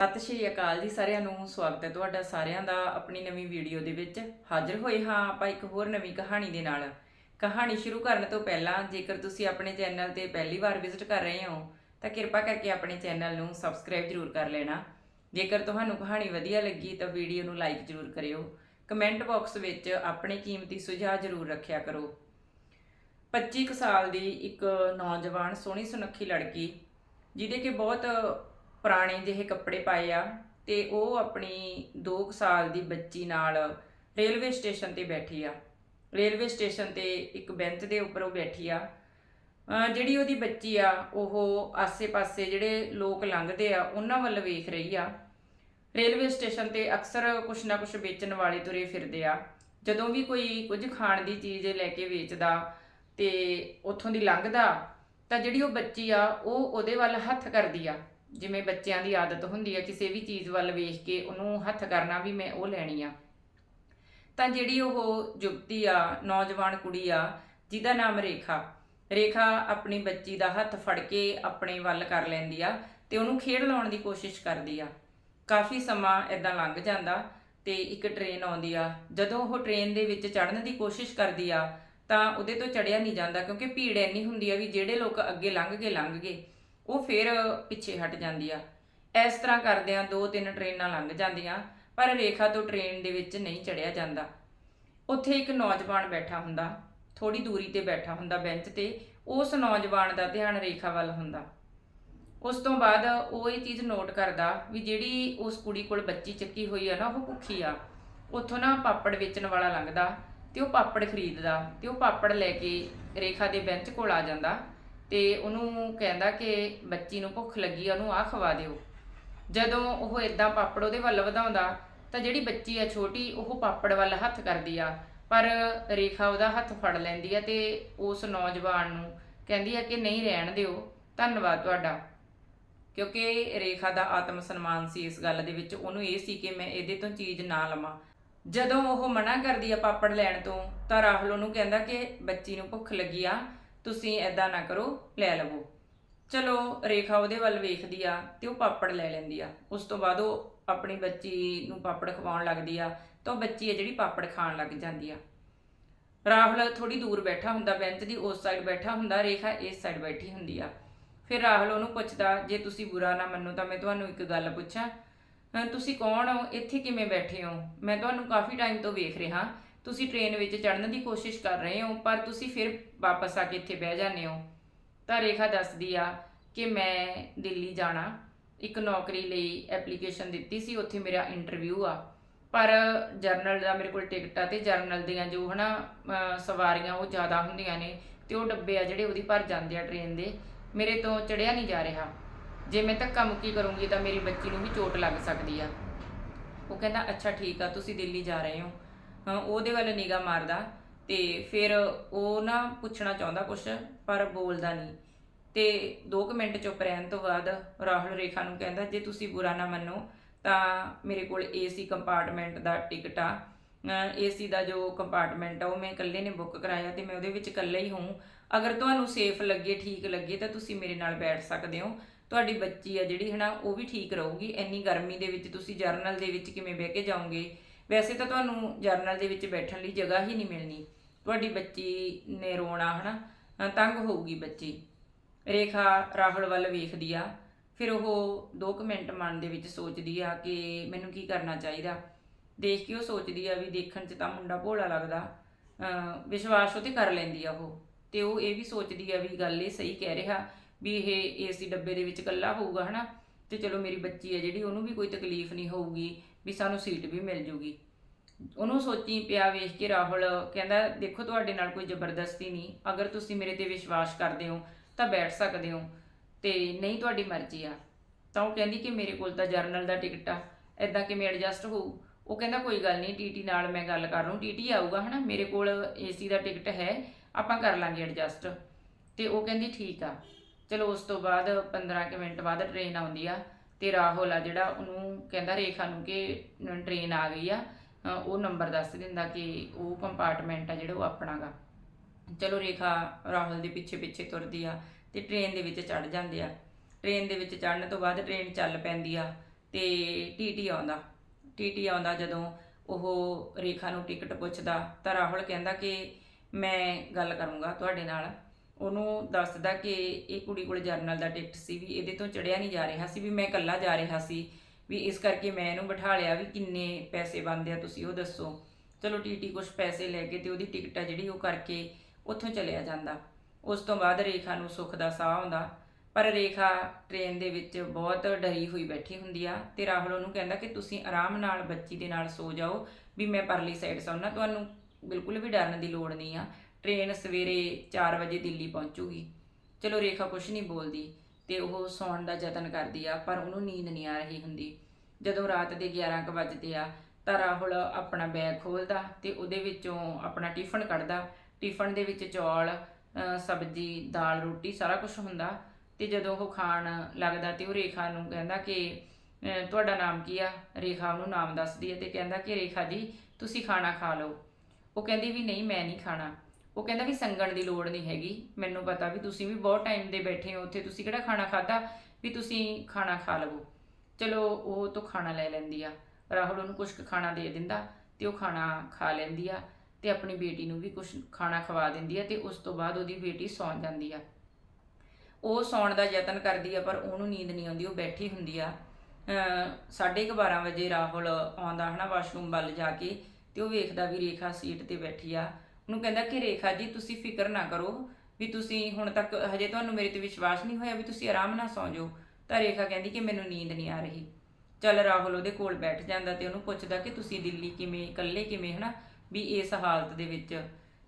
ਸਤਿ ਸ਼੍ਰੀ ਅਕਾਲ ਜੀ ਸਾਰਿਆਂ ਨੂੰ, ਸਵਾਗਤ ਹੈ ਤੁਹਾਡਾ ਸਾਰਿਆਂ ਦਾ ਆਪਣੀ ਨਵੀਂ ਵੀਡੀਓ ਦੇ ਵਿੱਚ। ਹਾਜ਼ਰ ਹੋਏ ਹਾਂ ਆਪਾਂ ਇੱਕ ਹੋਰ ਨਵੀਂ ਕਹਾਣੀ ਦੇ ਨਾਲ। ਕਹਾਣੀ ਸ਼ੁਰੂ ਕਰਨ ਤੋਂ ਪਹਿਲਾਂ ਜੇਕਰ ਤੁਸੀਂ ਆਪਣੇ ਚੈਨਲ ਤੇ ਪਹਿਲੀ ਵਾਰ ਵਿਜ਼ਿਟ ਕਰ ਰਹੇ ਹੋ, ਤਾਂ ਕਿਰਪਾ ਕਰਕੇ ਆਪਣੇ ਚੈਨਲ ਨੂੰ ਸਬਸਕ੍ਰਾਈਬ ਜ਼ਰੂਰ ਕਰ ਲੈਣਾ। ਜੇਕਰ ਤੁਹਾਨੂੰ ਕਹਾਣੀ ਵਧੀਆ ਲੱਗੀ ਤਾਂ ਵੀਡੀਓ ਨੂੰ ਲਾਈਕ ਜ਼ਰੂਰ ਕਰਿਓ। ਕਮੈਂਟ ਬਾਕਸ ਵਿੱਚ ਆਪਣੇ ਕੀਮਤੀ ਸੁਝਾਅ ਜ਼ਰੂਰ ਰੱਖਿਆ ਕਰੋ। 25 ਕੁ ਸਾਲ ਦੀ ਇੱਕ ਨੌਜਵਾਨ ਸੋਹਣੀ ਸੁਨੱਖੀ ਲੜਕੀ, ਜਿਹਦੇ ਕਿ ਬਹੁਤ ਪੁਰਾਣੇ ਜਿਹੇ ਕੱਪੜੇ ਪਾਏ ਆ ਤੇ ਉਹ ਆਪਣੀ 2 ਸਾਲ ਦੀ ਬੱਚੀ ਨਾਲ ਰੇਲਵੇ ਸਟੇਸ਼ਨ ਤੇ ਬੈਠੀ ਆ। ਰੇਲਵੇ ਸਟੇਸ਼ਨ ਤੇ ਇੱਕ ਬੈਂਚ ਦੇ ਉੱਪਰ ਉਹ ਬੈਠੀ ਆ। ਜਿਹੜੀ ਉਹਦੀ ਬੱਚੀ ਆ, ਉਹ ਆਸੇ-ਪਾਸੇ ਜਿਹੜੇ ਲੋਕ ਲੰਘਦੇ ਆ, ਉਹਨਾਂ ਵੱਲ ਵੇਖ ਰਹੀ ਆ। ਰੇਲਵੇ ਸਟੇਸ਼ਨ ਤੇ ਅਕਸਰ ਕੁਛ ਨਾ ਕੁਛ ਵੇਚਣ ਵਾਲੇ ਤੁਰੇ ਫਿਰਦੇ ਆ। ਜਦੋਂ ਵੀ ਕੋਈ ਕੁਝ ਖਾਣ ਦੀ ਚੀਜ਼ ਲੈ ਕੇ ਵੇਚਦਾ ਤੇ ਉੱਥੋਂ ਦੀ ਲੰਘਦਾ, ਤਾਂ ਜਿਹੜੀ ਉਹ ਬੱਚੀ ਆ, ਉਹ ਉਹਦੇ ਵੱਲ ਹੱਥ ਕਰਦੀ ਆ। ਜਿਵੇਂ ਬੱਚਿਆਂ ਦੀ ਆਦਤ ਹੁੰਦੀ ਆ ਕਿਸੇ ਵੀ ਚੀਜ਼ ਵੱਲ ਵੇਖ ਕੇ ਉਹਨੂੰ ਹੱਥ ਕਰਨਾ ਵੀ ਮੈਂ ਉਹ ਲੈਣੀ ਆ। ਤਾਂ ਜਿਹੜੀ ਉਹ ਯੁਵਤੀ ਆ, ਨੌਜਵਾਨ ਕੁੜੀ ਆ, ਜਿਹਦਾ ਨਾਮ ਰੇਖਾ। ਰੇਖਾ ਆਪਣੀ ਬੱਚੀ ਦਾ ਹੱਥ ਫੜ ਕੇ ਆਪਣੇ ਵੱਲ ਕਰ ਲੈਂਦੀ ਆ ਤੇ ਉਹਨੂੰ ਖੇਡ ਲਾਉਣ ਦੀ ਕੋਸ਼ਿਸ਼ ਕਰਦੀ ਆ। ਕਾਫੀ ਸਮਾਂ ਇਦਾਂ ਲੰਘ ਜਾਂਦਾ ਤੇ ਇੱਕ ਟ੍ਰੇਨ ਆਉਂਦੀ ਆ। ਜਦੋਂ ਉਹ ਟ੍ਰੇਨ ਦੇ ਵਿੱਚ ਚੜ੍ਹਨ ਦੀ ਕੋਸ਼ਿਸ਼ ਕਰਦੀ ਆ, ਤਾਂ ਉਹਦੇ ਤੋਂ ਚੜਿਆ ਨਹੀਂ ਜਾਂਦਾ ਕਿਉਂਕਿ ਭੀੜ ਇੰਨੀ ਹੁੰਦੀ ਆ ਵੀ ਜਿਹੜੇ ਲੋਕ ਅੱਗੇ ਲੰਘ ਗਏ ਲੰਘ ਗਏ। ਉਹ ਫਿਰ ਪਿੱਛੇ ਹਟ ਜਾਂਦੀ ਆ। ਇਸ ਤਰ੍ਹਾਂ ਕਰਦਿਆਂ ਦੋ ਤਿੰਨ ਟ੍ਰੇਨਾਂ ਲੰਘ ਜਾਂਦੀਆਂ, ਪਰ ਰੇਖਾ ਤੋਂ ਟ੍ਰੇਨ ਦੇ ਵਿੱਚ ਨਹੀਂ ਚੜਿਆ ਜਾਂਦਾ। ਉੱਥੇ ਇੱਕ ਨੌਜਵਾਨ ਬੈਠਾ ਹੁੰਦਾ ਥੋੜੀ ਦੂਰੀ ਤੇ ਬੈਠਾ ਹੁੰਦਾ ਬੈਂਚ ਤੇ, ਉਸ ਨੌਜਵਾਨ ਦਾ ਧਿਆਨ ਰੇਖਾ ਵੱਲ ਹੁੰਦਾ। ਉਸ ਤੋਂ ਬਾਅਦ ਉਹ ਇਹ ਚੀਜ਼ ਨੋਟ ਕਰਦਾ ਵੀ ਜਿਹੜੀ ਉਸ ਕੁੜੀ ਕੋਲ ਬੱਚੀ ਚੱਕੀ ਹੋਈ ਆ ਨਾ, ਉਹ ਭੁੱਖੀ ਆ। ਉੱਥੋਂ ਨਾ ਪਾਪੜ ਵੇਚਣ ਵਾਲਾ ਲੰਘਦਾ ਤੇ ਉਹ ਪਾਪੜ ਖਰੀਦਦਾ ਤੇ ਉਹ ਪਾਪੜ ਲੈ ਕੇ ਰੇਖਾ ਦੇ ਬੈਂਚ ਕੋਲ ਆ ਜਾਂਦਾ। ਤੇ ਉਹਨੂੰ ਕਹਿੰਦਾ ਕਿ ਬੱਚੀ ਨੂੰ ਭੁੱਖ ਲੱਗੀ ਆ, ਉਹਨੂੰ ਆ ਖਵਾ ਦਿਓ। ਜਦੋਂ ਉਹ ਇਦਾਂ ਪਾਪੜ ਉਹਦੇ ਵੱਲ ਵਧਾਉਂਦਾ, ਤਾਂ ਜਿਹੜੀ ਬੱਚੀ ਆ ਛੋਟੀ, ਉਹ ਪਾਪੜ ਵੱਲ ਹੱਥ ਕਰਦੀ ਆ। ਪਰ ਰੇਖਾ ਉਹਦਾ ਹੱਥ ਫੜ ਲੈਂਦੀ ਆ ਤੇ ਉਸ ਨੌਜਵਾਨ ਨੂੰ ਕਹਿੰਦੀ ਆ ਕਿ ਨਹੀਂ ਰਹਿਣ ਦਿਓ, ਧੰਨਵਾਦ ਤੁਹਾਡਾ। ਕਿਉਂਕਿ ਰੇਖਾ ਦਾ ਆਤਮ ਸਨਮਾਨ ਸੀ ਇਸ ਗੱਲ ਦੇ ਵਿੱਚ, ਉਹਨੂੰ ਇਹ ਸੀ ਕਿ ਮੈਂ ਇਹਦੇ ਤੋਂ ਚੀਜ਼ ਨਾ ਲਵਾਂ। ਜਦੋਂ ਉਹ ਮਨਾ ਕਰਦੀ ਆ ਪਾਪੜ ਲੈਣ ਤੋਂ, ਤਾਂ ਰਾਹੁਲ ਉਹਨੂੰ ਕਹਿੰਦਾ ਕਿ ਬੱਚੀ ਨੂੰ ਭੁੱਖ ਲੱਗੀ ਆ ਤੁਸੀਂ ਐਦਾਂ ਨਾ ਕਰੋ, ਲੈ ਲਵੋ। ਚਲੋ, ਰੇਖਾ ਉਹਦੇ ਵੱਲ ਵੇਖਦੀ ਆ ਤੇ ਉਹ ਪਾਪੜ ਲੈ ਲੈਂਦੀ ਆ। ਉਸ ਤੋਂ ਬਾਅਦ ਉਹ ਆਪਣੀ ਬੱਚੀ ਨੂੰ ਪਾਪੜ ਖਵਾਉਣ ਲੱਗਦੀ ਆ ਤਾਂ ਉਹ ਬੱਚੀ ਆ ਜਿਹੜੀ ਪਾਪੜ ਖਾਣ ਲੱਗ ਜਾਂਦੀ ਆ। ਰਾਹੁਲ ਥੋੜੀ ਦੂਰ ਬੈਠਾ ਹੁੰਦਾ, ਬੈਂਚ ਦੀ ਉਸ ਸਾਈਡ ਬੈਠਾ ਹੁੰਦਾ, ਰੇਖਾ ਇਸ ਸਾਈਡ ਬੈਠੀ ਹੁੰਦੀ ਆ। ਫਿਰ ਰਾਹੁਲ ਉਹਨੂੰ ਪੁੱਛਦਾ, ਜੇ ਤੁਸੀਂ ਬੁਰਾ ਨਾ ਮੰਨੋ ਤਾਂ ਮੈਂ ਤੁਹਾਨੂੰ ਇੱਕ ਗੱਲ ਪੁੱਛਾਂ ਤੁਸੀਂ ਕੌਣ ਹੋ? ਇੱਥੇ ਕਿਵੇਂ ਬੈਠੇ ਹੋ? ਮੈਂ ਤੁਹਾਨੂੰ ਕਾਫੀ ਟਾਈਮ ਤੋਂ ਵੇਖ ਰਿਹਾ। ਤੁਸੀਂ ਟ੍ਰੇਨ ਵਿੱਚ ਚੜ੍ਹਨ ਦੀ ਕੋਸ਼ਿਸ਼ ਕਰ ਰਹੇ ਹੋ, ਪਰ ਤੁਸੀਂ ਫਿਰ ਵਾਪਸ ਆ ਕੇ ਇੱਥੇ ਬਹਿ ਜਾਂਦੇ ਹੋ। ਤਾਂ ਰੇਖਾ ਦੱਸਦੀ ਆ ਕਿ ਮੈਂ ਦਿੱਲੀ ਜਾਣਾ। ਇੱਕ ਨੌਕਰੀ ਲਈ ਐਪਲੀਕੇਸ਼ਨ ਦਿੱਤੀ ਸੀ, ਉੱਥੇ ਮੇਰਾ ਇੰਟਰਵਿਊ ਆ। ਪਰ ਜਰਨਲ ਦਾ ਮੇਰੇ ਕੋਲ ਟਿਕਟ ਆ ਤੇ ਜਰਨਲ ਦੀਆਂ ਜੋ ਹਨਾ, ਅਹ, ਸਵਾਰੀਆਂ ਉਹ ਜ਼ਿਆਦਾ ਹੁੰਦੀਆਂ ਨੇ ਤੇ ਉਹ ਡੱਬੇ ਆ ਜਿਹੜੇ ਉਹਦੀ ਭਰ ਜਾਂਦੇ ਆ ਟ੍ਰੇਨ ਦੇ, ਮੇਰੇ ਤੋਂ ਚੜਿਆ ਨਹੀਂ ਜਾ ਰਿਹਾ। ਜੇ ਮੈਂ ਧੱਕਾ ਮੁੱਕੀ ਕਰੂੰਗੀ ਤਾਂ ਮੇਰੀ ਬੱਚੀ ਨੂੰ ਵੀ ਚੋਟ ਲੱਗ ਸਕਦੀ ਆ। ਉਹ ਕਹਿੰਦਾ, ਅੱਛਾ, ਠੀਕ ਆ, ਤੁਸੀਂ ਦਿੱਲੀ ਜਾ ਰਹੇ ਹੋ। ਉਹਦੇ ਵੱਲ ਨਿਗਾਹ ਮਾਰਦਾ ਤੇ ਫਿਰ ਉਹ ਨਾ ਪੁੱਛਣਾ ਚਾਹੁੰਦਾ ਕੁਛ, ਪਰ ਬੋਲਦਾ ਨਹੀਂ। ਤੇ 2 ਮਿੰਟ ਚੁੱਪ ਰਹਿਣ ਤੋਂ ਬਾਅਦ ਰਾਹੁਲ ਰੇਖਾ ਨੂੰ ਕਹਿੰਦਾ, ਜੇ ਤੁਸੀਂ ਬੁਰਾ ਨਾ ਮੰਨੋ, ਤਾਂ ਮੇਰੇ ਕੋਲ ਏਸੀ ਕੰਪਾਰਟਮੈਂਟ ਦਾ ਟਿਕਟ ਆ। ਏਸੀ ਦਾ ਜੋ ਕੰਪਾਰਟਮੈਂਟ ਆ, ਉਹ ਮੈਂ ਇਕੱਲੇ ਨੇ ਬੁੱਕ ਕਰਾਇਆ ਤੇ ਮੈਂ ਉਹਦੇ ਵਿੱਚ ਇਕੱਲੇ ਹੀ ਹੂੰ। ਅਗਰ ਤੁਹਾਨੂੰ ਸੇਫ ਲੱਗੇ, ਠੀਕ ਲੱਗੇ, ਤਾਂ ਤੁਸੀਂ ਮੇਰੇ ਨਾਲ ਬੈਠ ਸਕਦੇ ਹੋ। ਤੁਹਾਡੀ ਬੱਚੀ ਆ ਜਿਹੜੀ, ਹਨਾ, ਉਹ ਵੀ ਠੀਕ ਰਹੂਗੀ। ਇੰਨੀ ਗਰਮੀ ਦੇ ਵਿੱਚ ਤੁਸੀਂ ਜਰਨਲ ਦੇ ਵਿੱਚ ਕਿਵੇਂ ਬਹਿ ਕੇ ਜਾਓਗੇ? ਵੈਸੇ ਤਾਂ ਤੁਹਾਨੂੰ ਜਰਨਲ ਦੇ ਵਿੱਚ ਬੈਠਣ ਲਈ ਜਗ੍ਹਾ ਹੀ ਨਹੀਂ ਮਿਲਣੀ। ਤੁਹਾਡੀ ਬੱਚੀ ਨੇ ਰੋਣਾ ਹਨਾ, ਅਹ ਤੰਗ ਹੋਊਗੀ ਬੱਚੀ। ਰੇਖਾ ਰਾਹੁਲ ਵੱਲ ਵੇਖਦੀ ਆ, ਫਿਰ ਉਹ 2 ਮਿੰਟ ਮਨ ਦੇ ਵਿੱਚ ਸੋਚਦੀ ਆ ਕਿ ਮੈਨੂੰ ਕੀ ਕਰਨਾ ਚਾਹੀਦਾ। ਦੇਖ ਕੇ ਉਹ ਸੋਚਦੀ ਆ ਵੀ ਦੇਖਣ 'ਚ ਤਾਂ ਮੁੰਡਾ ਭੋਲਾ ਲੱਗਦਾ ਵਿਸ਼ਵਾਸ ਉਹ ਤੇ ਕਰ ਲੈਂਦੀ ਆ ਉਹ। ਤੇ ਉਹ ਇਹ ਵੀ ਸੋਚਦੀ ਆ ਵੀ ਗੱਲ ਇਹ ਸਹੀ ਕਹਿ ਰਿਹਾ ਵੀ ਇਹ ਏਸੀ ਡੱਬੇ ਦੇ ਵਿੱਚ ਇਕੱਲਾ ਹੋਊਗਾ ਹਨਾ। ਤੇ ਚਲੋ ਮੇਰੀ ਬੱਚੀ ਆ ਜਿਹੜੀ, ਉਹਨੂੰ ਵੀ ਕੋਈ ਤਕਲੀਫ ਨਹੀਂ ਹੋਊਗੀ, ਵੀ ਸਾਨੂੰ ਸੀਟ ਵੀ ਮਿਲ ਜੂਗੀ। ਉਹਨੂੰ ਸੋਚੀ ਪਿਆ ਵੇਖ ਕੇ ਰਾਹੁਲ, ਕਹਿੰਦਾ, ਦੇਖੋ ਤੁਹਾਡੇ ਨਾਲ ਕੋਈ ਜ਼ਬਰਦਸਤੀ ਨਹੀਂ। ਅਗਰ ਤੁਸੀਂ ਮੇਰੇ ਤੇ ਵਿਸ਼ਵਾਸ ਕਰਦੇ ਹੋ, ਤਾਂ ਬੈਠ ਸਕਦੇ ਹੋ। ਤੇ ਨਹੀਂ ਤੁਹਾਡੀ ਮਰਜ਼ੀ ਆ। ਤਾਂ ਉਹ ਕਹਿੰਦੀ ਕਿ ਮੇਰੇ ਕੋਲ ਤਾਂ ਜਰਨਲ ਦਾ ਟਿਕਟ ਆ। ਐਦਾਂ ਕਿਵੇਂ ਐਡਜਸਟ ਹੋਊ? ਉਹ ਕਹਿੰਦਾ, ਕੋਈ ਗੱਲ ਨਹੀਂ ਟੀਟੀ ਨਾਲ ਮੈਂ ਗੱਲ ਕਰ ਲੂੰ ਟੀਟੀ ਆਊਗਾ, ਹਨਾ? ਮੇਰੇ ਕੋਲ ਏਸੀ ਦਾ ਟਿਕਟ ਹੈ, ਆਪਾਂ ਕਰ ਲਾਂਗੇ ਐਡਜਸਟ ਤੇ ਉਹ ਕਹਿੰਦੀ, ਠੀਕ ਆ। ਚਲੋ, ਉਸ ਤੋਂ ਬਾਅਦ 15 ਕੁ ਮਿੰਟ ਬਾਅਦ ਟ੍ਰੇਨ ਆਉਂਦੀ ਆ। ਤੇ ਰਾਹੁਲ ਆ ਜਿਹੜਾ, ਉਹਨੂੰ ਕਹਿੰਦਾ ਰੇਖਾ ਨੂੰ ਕਿ ਟ੍ਰੇਨ ਆ ਗਈ ਆ। ਉਹ ਨੰਬਰ ਦੱਸ ਦਿੰਦਾ ਕਿ ਉਹ ਕੰਪਾਰਟਮੈਂਟ ਆ ਜਿਹੜਾ ਉਹ ਆਪਣਾਗਾ। ਚਲੋ ਰੇਖਾ ਰਾਹੁਲ ਦੇ ਪਿੱਛੇ ਪਿੱਛੇ ਤੁਰਦੀ ਆ ਤੇ ਟ੍ਰੇਨ ਦੇ ਵਿੱਚ ਚੜ ਜਾਂਦੇ ਆ। ਟ੍ਰੇਨ ਦੇ ਵਿੱਚ ਚੜਨ ਤੋਂ ਬਾਅਦ ਟ੍ਰੇਨ ਚੱਲ ਪੈਂਦੀ ਆ ਤੇ ਟੀਟੀ ਆਉਂਦਾ। ਟੀਟੀ ਆਉਂਦਾ ਜਦੋਂ ਉਹ ਰੇਖਾ ਨੂੰ ਟਿਕਟ ਪੁੱਛਦਾ ਤਾਂ ਰਾਹੁਲ ਕਹਿੰਦਾ ਕਿ ਮੈਂ ਗੱਲ ਕਰੂੰਗਾ ਤੁਹਾਡੇ ਨਾਲ। ਉਹਨੂੰ ਦੱਸਦਾ ਕਿ ਇਹ ਕੁੜੀ ਕੋਲ ਜਰਨਲ ਦਾ ਟਿਕਟ ਸੀ ਵੀ ਇਹਦੇ ਤੋਂ ਚੜਿਆ ਨਹੀਂ ਜਾ ਰਿਹਾ ਸੀ ਵੀ ਮੈਂ ਇਕੱਲਾ ਜਾ ਰਿਹਾ ਸੀ। ਵੀ ਇਸ ਕਰਕੇ ਮੈਂ ਇਹਨੂੰ ਬਿਠਾ ਲਿਆ ਵੀ ਕਿੰਨੇ ਪੈਸੇ ਬਣਦੇ ਆ ਤੁਸੀਂ, ਉਹ ਦੱਸੋ। ਚਲੋ ਟੀਟੀ ਕੁਝ ਪੈਸੇ ਲੈ ਕੇ ਤੇ ਉਹਦੀ ਟਿਕਟ ਆ ਜਿਹੜੀ ਉਹ ਕਰਕੇ ਉੱਥੋਂ ਚਲਿਆ ਜਾਂਦਾ। ਉਸ ਤੋਂ ਬਾਅਦ ਰੇਖਾ ਨੂੰ ਸੁੱਖ ਦਾ ਸਾਹ ਆਉਂਦਾ। ਪਰ ਰੇਖਾ ਟ੍ਰੇਨ ਦੇ ਵਿੱਚ ਬਹੁਤ ਡਰੀ ਹੋਈ ਬੈਠੀ ਹੁੰਦੀ ਆ ਤੇ ਰਾਹੁਲ ਉਹਨੂੰ ਕਹਿੰਦਾ ਕਿ ਤੁਸੀਂ ਆਰਾਮ ਨਾਲ ਬੱਚੀ ਦੇ ਨਾਲ ਸੋ ਜਾਓ, ਵੀ ਮੈਂ ਪਰਲੀ ਸਾਈਡ ਸੌਣਾ। ਤੁਹਾਨੂੰ ਬਿਲਕੁਲ ਵੀ ਡਰਨ ਦੀ ਲੋੜ ਨਹੀਂ ਆ। ਟ੍ਰੇਨ ਸਵੇਰੇ 4 ਵਜੇ ਦਿੱਲੀ ਪਹੁੰਚੂਗੀ। ਚਲੋ ਰੇਖਾ ਕੁਝ ਨਹੀਂ ਬੋਲਦੀ। ਤੇ ਉਹ ਸੌਣ ਦਾ ਯਤਨ ਕਰਦੀ ਆ, ਪਰ ਉਹਨੂੰ ਨੀਂਦ ਨਹੀਂ ਆ ਰਹੀ ਹੁੰਦੀ। ਜਦੋਂ ਰਾਤ ਦੇ 11 ਕੁ ਵੱਜਦੇ ਆ, ਤਾਂ ਰਾਹੁਲ ਆਪਣਾ ਬੈਗ ਖੋਲਦਾ ਤੇ ਉਹਦੇ ਵਿੱਚੋਂ ਆਪਣਾ ਟਿਫਨ ਕੱਢਦਾ। ਟਿਫਨ ਦੇ ਵਿੱਚ ਚੌਲ ਸਬਜ਼ੀ, ਦਾਲ, ਰੋਟੀ, ਸਾਰਾ ਕੁਝ ਹੁੰਦਾ। ਤੇ ਜਦੋਂ ਉਹ ਖਾਣ ਲੱਗਦਾ ਤੇ ਉਹ ਰੇਖਾ ਨੂੰ ਕਹਿੰਦਾ ਕਿ ਤੁਹਾਡਾ ਨਾਮ ਕੀ ਆ? ਰੇਖਾ ਉਹਨੂੰ ਨਾਮ ਦੱਸਦੀ ਹੈ ਤੇ ਕਹਿੰਦਾ ਕਿ ਰੇਖਾ ਜੀ, ਤੁਸੀਂ ਖਾਣਾ ਖਾ ਲਓ। ਉਹ ਕਹਿੰਦੀ ਵੀ ਨਹੀਂ, ਮੈਂ ਨਹੀਂ ਖਾਣਾ। ਉਹ ਕਹਿੰਦਾ ਵੀ ਸੰਗਣ ਦੀ ਲੋੜ ਨਹੀਂ ਹੈਗੀ ਮੈਨੂੰ ਪਤਾ ਵੀ ਤੁਸੀਂ ਵੀ ਬਹੁਤ ਟਾਈਮ ਦੇ ਬੈਠੇ ਹੋ ਉੱਥੇ ਤੁਸੀਂ ਕਿਹੜਾ ਖਾਣਾ ਖਾਦਾ ਵੀ ਤੁਸੀਂ ਖਾਣਾ ਖਾ ਲਵੋ। ਚਲੋ ਉਹ ਤੋਂ ਖਾਣਾ ਲੈ ਲੈਂਦੀ ਆ। ਰਾਹੁਲ ਉਹਨੂੰ ਕੁਝ ਕੁ ਖਾਣਾ ਦੇ ਦਿੰਦਾ ਤੇ ਉਹ ਖਾਣਾ ਖਾ ਲੈਂਦੀ ਆ ਤੇ ਆਪਣੀ ਬੇਟੀ ਨੂੰ ਵੀ ਕੁਝ ਖਾਣਾ ਖਵਾ ਦਿੰਦੀ ਆ ਤੇ ਉਸ ਤੋਂ ਬਾਅਦ ਉਹਦੀ ਬੇਟੀ ਸੌਂ ਜਾਂਦੀ ਆ। ਉਹ ਸੌਣ ਦਾ ਯਤਨ ਕਰਦੀ ਆ ਪਰ ਉਹਨੂੰ ਨੀਂਦ ਨਹੀਂ ਆਉਂਦੀ ਉਹ ਬੈਠੀ ਹੁੰਦੀ ਆ। ਅ, ਸਾਢੇ ਕੁ 12 ਵਜੇ ਰਾਹੁਲ ਆਉਂਦਾ ਹਨਾ ਵਾਸ਼ਰੂਮ ਵੱਲ ਜਾ ਕੇ ਤੇ ਉਹ ਵੇਖਦਾ ਵੀ ਰੇਖਾ ਸੀਟ ਤੇ ਬੈਠੀ ਆ। ਉਹਨੂੰ ਕਹਿੰਦਾ ਕਿ ਰੇਖਾ ਜੀ, ਤੁਸੀਂ ਫਿਕਰ ਨਾ ਕਰੋ ਵੀ ਤੁਸੀਂ ਹੁਣ ਤੱਕ ਹਜੇ ਤੁਹਾਨੂੰ ਮੇਰੇ ਤੇ ਵਿਸ਼ਵਾਸ ਨਹੀਂ ਹੋਇਆ ਵੀ ਤੁਸੀਂ ਆਰਾਮ ਨਾਲ ਸੌਂ ਜਾਓ। ਤਾਂ ਰੇਖਾ ਕਹਿੰਦੀ ਕਿ ਮੈਨੂੰ ਨੀਂਦ ਨਹੀਂ ਆ ਰਹੀ। ਚੱਲ ਰਾਹੁਲ ਉਹਦੇ ਕੋਲ ਬੈਠ ਜਾਂਦਾ ਤੇ ਉਹਨੂੰ ਪੁੱਛਦਾ ਕਿ ਤੁਸੀਂ ਦਿੱਲੀ ਕਿਵੇਂ, ਇਕੱਲੇ ਕਿਵੇਂ ਹਨਾ, ਵੀ ਇਸ ਹਾਲਤ ਦੇ ਵਿੱਚ।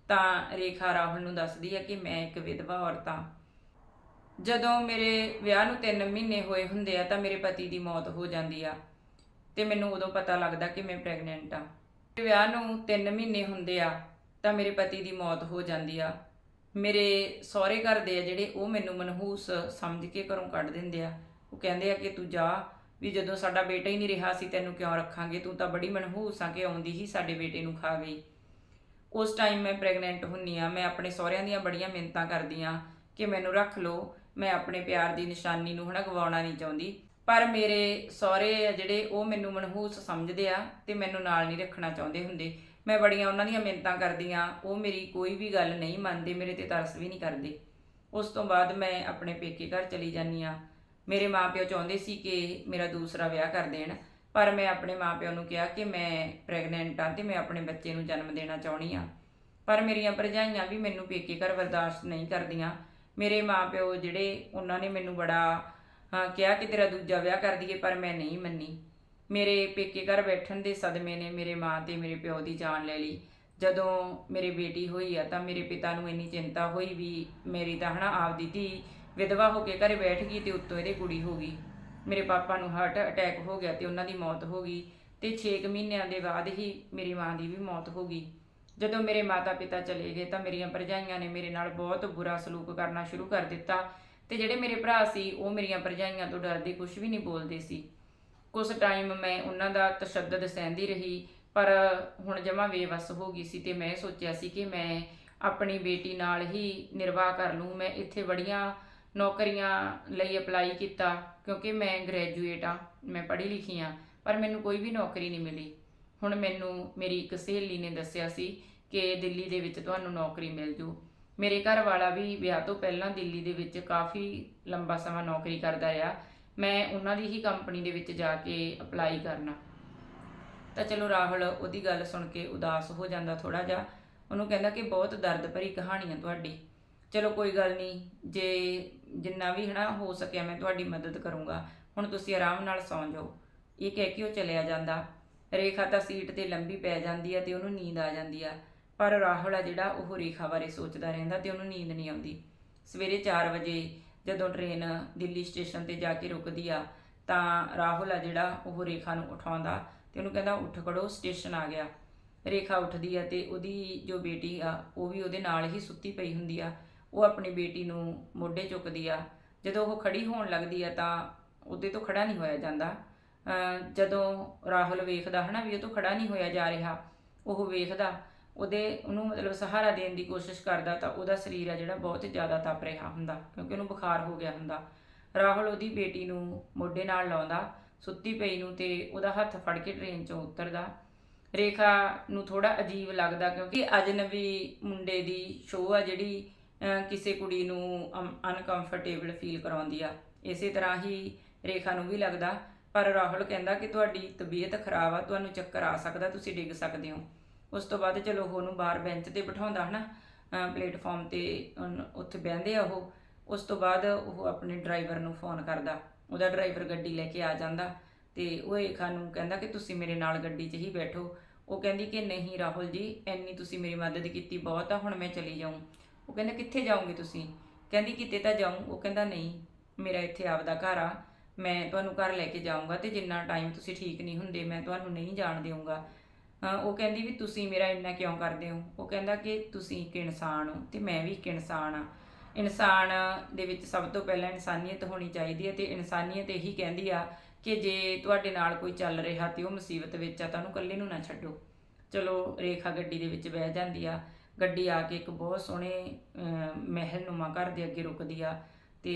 ਤਾਂ ਰੇਖਾ ਰਾਹੁਲ ਨੂੰ ਦੱਸਦੀ ਹੈ ਕਿ ਮੈਂ ਇੱਕ ਵਿਧਵਾ ਔਰਤ ਹਾਂ। ਜਦੋਂ ਮੇਰੇ ਵਿਆਹ ਨੂੰ 3 ਮਹੀਨੇ ਹੋਏ ਹੁੰਦੇ ਆ, ਤਾਂ ਮੇਰੇ ਪਤੀ ਦੀ ਮੌਤ ਹੋ ਜਾਂਦੀ ਆ। ਤੇ ਮੈਨੂੰ ਉਦੋਂ ਪਤਾ ਲੱਗਦਾ ਕਿ ਮੈਂ ਪ੍ਰੈਗਨੈਂਟ ਆ ਵਿਆਹ ਨੂੰ 3 ਮਹੀਨੇ ਹੁੰਦੇ ਆ ਤਾਂ ਮੇਰੇ ਪਤੀ ਦੀ ਮੌਤ ਹੋ ਜਾਂਦੀ ਆ। ਮੇਰੇ ਸਹੁਰੇ ਘਰ ਦੇ ਆ ਜਿਹੜੇ, ਉਹ ਮੈਨੂੰ ਮਨਹੂਸ ਸਮਝ ਕੇ ਘਰੋਂ ਕੱਢ ਦਿੰਦੇ ਆ। ਉਹ ਕਹਿੰਦੇ ਆ ਕਿ ਤੂੰ ਜਾ, ਵੀ ਜਦੋਂ ਸਾਡਾ ਬੇਟਾ ਹੀ ਨਹੀਂ ਰਿਹਾ ਸੀ, ਤੈਨੂੰ ਕਿਉਂ ਰੱਖਾਂਗੇ? ਤੂੰ ਤਾਂ ਬੜੀ ਮਨਹੂਸ ਆ ਕਿ ਆਉਂਦੀ ਹੀ ਸਾਡੇ ਬੇਟੇ ਨੂੰ ਖਾ ਗਈ। ਉਸ ਟਾਈਮ ਮੈਂ ਪ੍ਰੈਗਨੈਂਟ ਹੁੰਨੀ ਆ। ਮੈਂ ਆਪਣੇ ਸਹੁਰਿਆਂ ਦੀਆਂ ਬੜੀਆਂ ਮਿੰਨਤਾਂ ਕਰਦੀ ਆ ਕਿ ਮੈਨੂੰ ਰੱਖ ਲਓ। ਮੈਂ ਆਪਣੇ ਪਿਆਰ ਦੀ ਨਿਸ਼ਾਨੀ ਨੂੰ ਹਨਾ ਗਵਾਉਣਾ ਨਹੀਂ ਚਾਹੁੰਦੀ। ਪਰ ਮੇਰੇ ਸਹੁਰੇ ਆ ਜਿਹੜੇ, ਉਹ ਮੈਨੂੰ ਮਨਹੂਸ ਸਮਝਦੇ ਆ ਤੇ ਮੈਨੂੰ ਨਾਲ ਨਹੀਂ ਰੱਖਣਾ ਚਾਹੁੰਦੇ ਹੁੰਦੇ। ਮੈਂ ਬੜੀਆਂ ਉਹਨਾਂ ਦੀਆਂ ਮਿੰਨਤਾਂ ਕਰਦੀ ਆ ਉਹ ਮੇਰੀ ਕੋਈ ਵੀ ਗੱਲ ਨਹੀਂ ਮੰਨਦੇ, ਮੇਰੇ ਤੇ ਤਰਸ ਵੀ ਨਹੀਂ ਕਰਦੇ। ਉਸ ਤੋਂ ਬਾਅਦ ਮੈਂ ਆਪਣੇ ਪੇਕੇ ਘਰ ਚਲੀ ਜਾਂਦੀ ਆ ਮੇਰੇ ਮਾਪਿਓ ਚਾਹੁੰਦੇ ਸੀ ਕਿ ਮੇਰਾ ਦੂਸਰਾ ਵਿਆਹ ਕਰ ਦੇਣ, ਪਰ ਮੈਂ ਆਪਣੇ ਮਾਪਿਓ ਨੂੰ ਕਿਹਾ ਕਿ ਮੈਂ ਪ੍ਰੈਗਨੈਂਟ ਆ ਤੇ ਮੈਂ ਆਪਣੇ ਬੱਚੇ ਨੂੰ ਜਨਮ ਦੇਣਾ ਚਾਹੁੰਦੀ ਆ ਪਰ ਮੇਰੀਆਂ ਭਰਜਾਈਆਂ ਵੀ ਮੈਨੂੰ ਪੇਕੇ ਘਰ ਬਰਦਾਸ਼ਤ ਨਹੀਂ ਕਰਦੀਆਂ। ਮੇਰੇ ਮਾਪਿਓ ਜਿਹੜੇ, ਉਹਨਾਂ ਨੇ ਮੈਨੂੰ ਬੜਾ ਕਿਹਾ ਕਿ ਤੇਰਾ ਦੂਜਾ ਵਿਆਹ ਕਰ ਦਈਏ, ਪਰ ਮੈਂ ਨਹੀਂ ਮੰਨੀ। ਮੇਰੇ ਪੇਕੇ ਘਰ ਬੈਠਣ ਦੇ ਸਦਮੇ ਨੇ ਮੇਰੇ ਮਾਂ ਤੇ ਮੇਰੇ ਪਿਓ ਦੀ ਜਾਨ ਲੈ ਲਈ। ਜਦੋਂ ਮੇਰੀ ਬੇਟੀ ਹੋਈ ਆ ਤਾਂ ਮੇਰੇ ਪਿਤਾ ਨੂੰ ਇੰਨੀ ਚਿੰਤਾ ਹੋਈ ਵੀ ਮੇਰੀ ਤਾਂ ਹਨਾ ਆਪਦੀ ਧੀ ਵਿਧਵਾ ਹੋ ਕੇ ਘਰੇ ਬੈਠ ਗਈ ਤੇ ਉੱਤੋਂ ਇਹਦੇ ਕੁੜੀ ਹੋ ਗਈ। ਮੇਰੇ ਪਾਪਾ ਨੂੰ ਹਾਰਟ ਅਟੈਕ ਹੋ ਗਿਆ ਤੇ ਉਹਨਾਂ ਦੀ ਮੌਤ ਹੋ ਗਈ ਤੇ 6 ਮਹੀਨਿਆਂ ਦੇ ਬਾਅਦ ਹੀ ਮੇਰੀ ਮਾਂ ਦੀ ਵੀ ਮੌਤ ਹੋ ਗਈ। ਜਦੋਂ ਮੇਰੇ ਮਾਤਾ ਪਿਤਾ ਚਲੇ ਗਏ ਤਾਂ ਮੇਰੀਆਂ ਭਰਜਾਈਆਂ ਨੇ ਮੇਰੇ ਨਾਲ ਬਹੁਤ ਬੁਰਾ ਸਲੂਕ ਕਰਨਾ ਸ਼ੁਰੂ ਕਰ ਦਿੱਤਾ ਤੇ ਜਿਹੜੇ ਮੇਰੇ ਭਰਾ ਸੀ ਉਹ ਮੇਰੀਆਂ ਭਰਜਾਈਆਂ ਤੋਂ ਡਰਦੇ ਕੁਝ ਵੀ ਨਹੀਂ ਬੋਲਦੇ ਸੀ। ਕੁਝ ਟਾਈਮ ਮੈਂ ਉਹਨਾਂ ਦਾ ਤਸ਼ੱਦਦ ਸਹਿੰਦੀ ਰਹੀ, ਪਰ ਹੁਣ ਜਮਾ ਬੇਵਸ ਹੋ ਗਈ ਸੀ ਤੇ ਮੈਂ ਸੋਚਿਆ ਸੀ ਕਿ ਮੈਂ ਆਪਣੀ ਬੇਟੀ ਨਾਲ ਹੀ ਨਿਰਵਾਹ ਕਰ ਲੂੰ ਮੈਂ ਇੱਥੇ ਬੜੀਆਂ ਨੌਕਰੀਆਂ ਲਈ ਅਪਲਾਈ ਕੀਤਾ ਕਿਉਂਕਿ ਮੈਂ ਗ੍ਰੈਜੂਏਟ ਆ ਮੈਂ ਪੜ੍ਹੀ ਲਿਖੀ ਆ ਪਰ ਮੈਨੂੰ ਕੋਈ ਵੀ ਨੌਕਰੀ ਨਹੀਂ ਮਿਲੀ। ਹੁਣ ਮੈਨੂੰ ਮੇਰੀ ਇੱਕ ਸਹੇਲੀ ਨੇ ਦੱਸਿਆ ਸੀ ਕਿ ਦਿੱਲੀ ਦੇ ਵਿੱਚ ਤੁਹਾਨੂੰ ਨੌਕਰੀ ਮਿਲ ਜੂ। ਮੇਰੇ ਘਰ ਵਾਲਾ ਵੀ ਵਿਆਹ ਤੋਂ ਪਹਿਲਾਂ ਦਿੱਲੀ ਦੇ ਵਿੱਚ ਕਾਫੀ ਲੰਬਾ ਸਮਾਂ ਨੌਕਰੀ ਕਰਦਾ ਰਿਹਾ। ਮੈਂ ਉਹਨਾਂ ਦੀ ਹੀ ਕੰਪਨੀ ਦੇ ਵਿੱਚ ਜਾ ਕੇ ਅਪਲਾਈ ਕਰਨਾ। ਤਾਂ ਚਲੋ ਰਾਹੁਲ, ਉਹਦੀ ਗੱਲ ਸੁਣ ਕੇ ਉਦਾਸ ਹੋ ਜਾਂਦਾ ਥੋੜਾ ਜਿਹਾ। ਉਹਨੂੰ ਕਹਿੰਦਾ ਕਿ ਬਹੁਤ ਦਰਦ ਭਰੀ ਕਹਾਣੀ ਆ ਤੁਹਾਡੀ। ਚਲੋ ਕੋਈ ਗੱਲ ਨਹੀਂ, ਜੇ ਜਿੰਨਾ ਵੀ ਹਨਾ ਹੋ ਸਕਿਆ ਮੈਂ ਤੁਹਾਡੀ ਮਦਦ ਕਰੂੰਗਾ। ਹੁਣ ਤੁਸੀਂ ਆਰਾਮ ਨਾਲ ਸੌਂ ਜਾਓ। ਇਹ ਕਹਿ ਕੇ ਉਹ ਚਲਿਆ ਜਾਂਦਾ। ਰੇਖਾ ਤਾਂ ਸੀਟ ਤੇ ਲੰਬੀ ਪੈ ਜਾਂਦੀ ਆ ਤੇ ਉਹਨੂੰ ਨੀਂਦ ਆ ਜਾਂਦੀ ਆ। ਪਰ ਰਾਹੁਲ ਆ ਜਿਹੜਾ ਉਹ ਰੇਖਾ ਬਾਰੇ ਸੋਚਦਾ ਰਹਿੰਦਾ ਤੇ ਉਹਨੂੰ ਨੀਂਦ ਨਹੀਂ ਆਉਂਦੀ। ਸਵੇਰੇ 4 ਵਜੇ ਜਦੋਂ ਟ੍ਰੇਨ ਦਿੱਲੀ ਸਟੇਸ਼ਨ ਤੇ ਜਾ ਕੇ ਰੁਕਦੀ ਆ, ਤਾਂ ਰਾਹੁਲ ਆ ਜਿਹੜਾ, ਉਹ ਰੇਖਾ ਨੂੰ ਉਠਾਉਂਦਾ ਤੇ ਉਹਨੂੰ ਕਹਿੰਦਾ, ਉੱਠ ਖੜੋ ਸਟੇਸ਼ਨ ਆ ਗਿਆ। ਰੇਖਾ ਉੱਠਦੀ ਆ ਤੇ ਉਹਦੀ ਜੋ ਬੇਟੀ ਆ, ਉਹ ਵੀ ਉਹਦੇ ਨਾਲ ਹੀ ਸੁੱਤੀ ਪਈ ਹੁੰਦੀ ਆ। ਉਹ ਆਪਣੀ ਬੇਟੀ ਨੂੰ ਮੋਢੇ ਚੁੱਕਦੀ ਆ। ਜਦੋਂ ਉਹ ਖੜੀ ਹੋਣ ਲੱਗਦੀ ਆ, ਤਾਂ ਉਹਦੇ ਤੋਂ ਖੜਾ ਨਹੀਂ ਹੋਇਆ ਜਾਂਦਾ। ਜਦੋਂ ਰਾਹੁਲ ਵੇਖਦਾ, ਹਨਾ ਵੀ ਉਹ ਤੋਂ ਖੜਾ ਨਹੀਂ ਹੋਇਆ ਜਾ ਰਿਹਾ, ਉਹ ਵੇਖਦਾ ਉਹਦੇ, ਉਹਨੂੰ ਮਤਲਬ ਸਹਾਰਾ ਦੇਣ ਦੀ ਕੋਸ਼ਿਸ਼ ਕਰਦਾ ਤਾਂ ਉਹਦਾ ਸਰੀਰ ਆ ਜਿਹੜਾ ਬਹੁਤ ਜ਼ਿਆਦਾ ਤਪ ਰਿਹਾ ਹੁੰਦਾ, ਕਿਉਂਕਿ ਉਹਨੂੰ ਬੁਖਾਰ ਹੋ ਗਿਆ ਹੁੰਦਾ। ਰਾਹੁਲ ਉਹਦੀ ਬੇਟੀ ਨੂੰ ਮੋਢੇ ਨਾਲ ਲਾਉਂਦਾ, ਸੁੱਤੀ ਪਈ ਨੂੰ ਤੇ ਉਹਦਾ ਹੱਥ ਫੜ ਕੇ ਟ੍ਰੇਨ 'ਚੋਂ ਉਤਰਦਾ। ਰੇਖਾ ਨੂੰ ਥੋੜਾ ਅਜੀਬ ਲੱਗਦਾ ਕਿਉਂਕਿ ਅਜਨਬੀ ਮੁੰਡੇ ਦੀ ਸ਼ੋਅ ਆ ਜਿਹੜੀ ਕਿਸੇ ਕੁੜੀ ਨੂੰ ਅਨਕੰਫਰਟੇਬਲ ਫੀਲ ਕਰਾਉਂਦੀ ਆ। ਇਸੇ ਤਰ੍ਹਾਂ ਹੀ ਰੇਖਾ ਨੂੰ ਵੀ ਲੱਗਦਾ, ਪਰ ਰਾਹੁਲ ਕਹਿੰਦਾ ਕਿ ਤੁਹਾਡੀ ਤਬੀਅਤ ਖਰਾਬ ਆ, ਤੁਹਾਨੂੰ ਚੱਕਰ ਆ ਸਕਦਾ, ਤੁਸੀਂ ਡਿੱਗ ਸਕਦੇ ਹੋ। ਉਸ ਤੋਂ ਬਾਅਦ ਚਲੋ ਉਹਨੂੰ ਬਾਹਰ ਬੈਂਚ ਤੇ ਬਿਠਾਉਂਦਾ ਹਨਾ ਪਲੇਟਫਾਰਮ ਤੇ ਉੱਥੇ ਬਹਿੰਦੇ ਆ ਉਹ, ਉਸ ਤੋਂ ਬਾਅਦ ਉਹ ਆਪਣੇ ਡਰਾਈਵਰ ਨੂੰ ਫੋਨ ਕਰਦਾ, ਉਹਦਾ ਡਰਾਈਵਰ ਗੱਡੀ ਲੈ ਕੇ ਆ ਜਾਂਦਾ ਤੇ ਉਹ ਰੇਖਾ ਨੂੰ ਕਹਿੰਦਾ ਕਿ ਤੁਸੀਂ ਮੇਰੇ ਨਾਲ ਗੱਡੀ 'ਚ ਹੀ ਬੈਠੋ। ਉਹ ਕਹਿੰਦੀ ਕਿ ਨਹੀਂ ਰਾਹੁਲ ਜੀ, ਇੰਨੀ ਤੁਸੀਂ ਮੇਰੀ ਮਦਦ ਕੀਤੀ, ਬਹੁਤ ਆ, ਹੁਣ ਮੈਂ ਚਲੀ ਜਾਊਂ। ਉਹ ਕਹਿੰਦਾ, ਕਿੱਥੇ ਜਾਓਗੇ ਤੁਸੀਂ? ਕਹਿੰਦੀ, ਕਿਤੇ ਤਾਂ ਜਾਊਂ। ਉਹ ਕਹਿੰਦਾ, ਨਹੀਂ, ਮੇਰਾ ਇੱਥੇ ਆਪਦਾ ਘਰ ਆ। ਮੈਂ ਤੁਹਾਨੂੰ ਘਰ ਲੈ ਕੇ ਜਾਊਂਗਾ ਤੇ ਜਿੰਨਾ ਟਾਈਮ ਤੁਸੀਂ ਠੀਕ ਨਹੀਂ ਹੁੰਦੇ, ਮੈਂ ਤੁਹਾਨੂੰ ਨਹੀਂ ਜਾਣ ਦੇਵਾਂਗਾ ਉਹ ਕਹਿੰਦੀ ਵੀ ਤੁਸੀਂ ਮੇਰਾ ਇੰਨਾ ਕਿਉਂ ਕਰਦੇ ਹੋ? ਉਹ ਕਹਿੰਦਾ ਕਿ ਤੁਸੀਂ ਇੱਕ ਇਨਸਾਨ ਹੋ ਤੇ ਮੈਂ ਵੀ ਇੱਕ ਇਨਸਾਨ ਆ ਇਨਸਾਨ ਦੇ ਵਿੱਚ ਸਭ ਤੋਂ ਪਹਿਲਾਂ ਇਨਸਾਨੀਅਤ ਹੋਣੀ ਚਾਹੀਦੀ ਹੈ ਤੇ ਇਨਸਾਨੀਅਤ ਇਹੀ ਕਹਿੰਦੀ ਆ ਕਿ ਜੇ ਤੁਹਾਡੇ ਨਾਲ ਕੋਈ ਚੱਲ ਰਿਹਾ ਤੇ ਉਹ ਮੁਸੀਬਤ ਵਿੱਚ ਆ ਤਾਂ ਉਹਨੂੰ ਇਕੱਲੇ ਨੂੰ ਨਾ ਛੱਡੋ। ਚਲੋ, ਰੇਖਾ ਗੱਡੀ ਦੇ ਵਿੱਚ ਬਹਿ ਜਾਂਦੀ ਆ। ਗੱਡੀ ਆ ਕੇ ਇੱਕ ਬਹੁਤ ਸੋਹਣੇ ਮਹਿਲ ਨੁਮਾ ਘਰ ਦੇ ਅੱਗੇ ਰੁਕਦੀ ਆ ਤੇ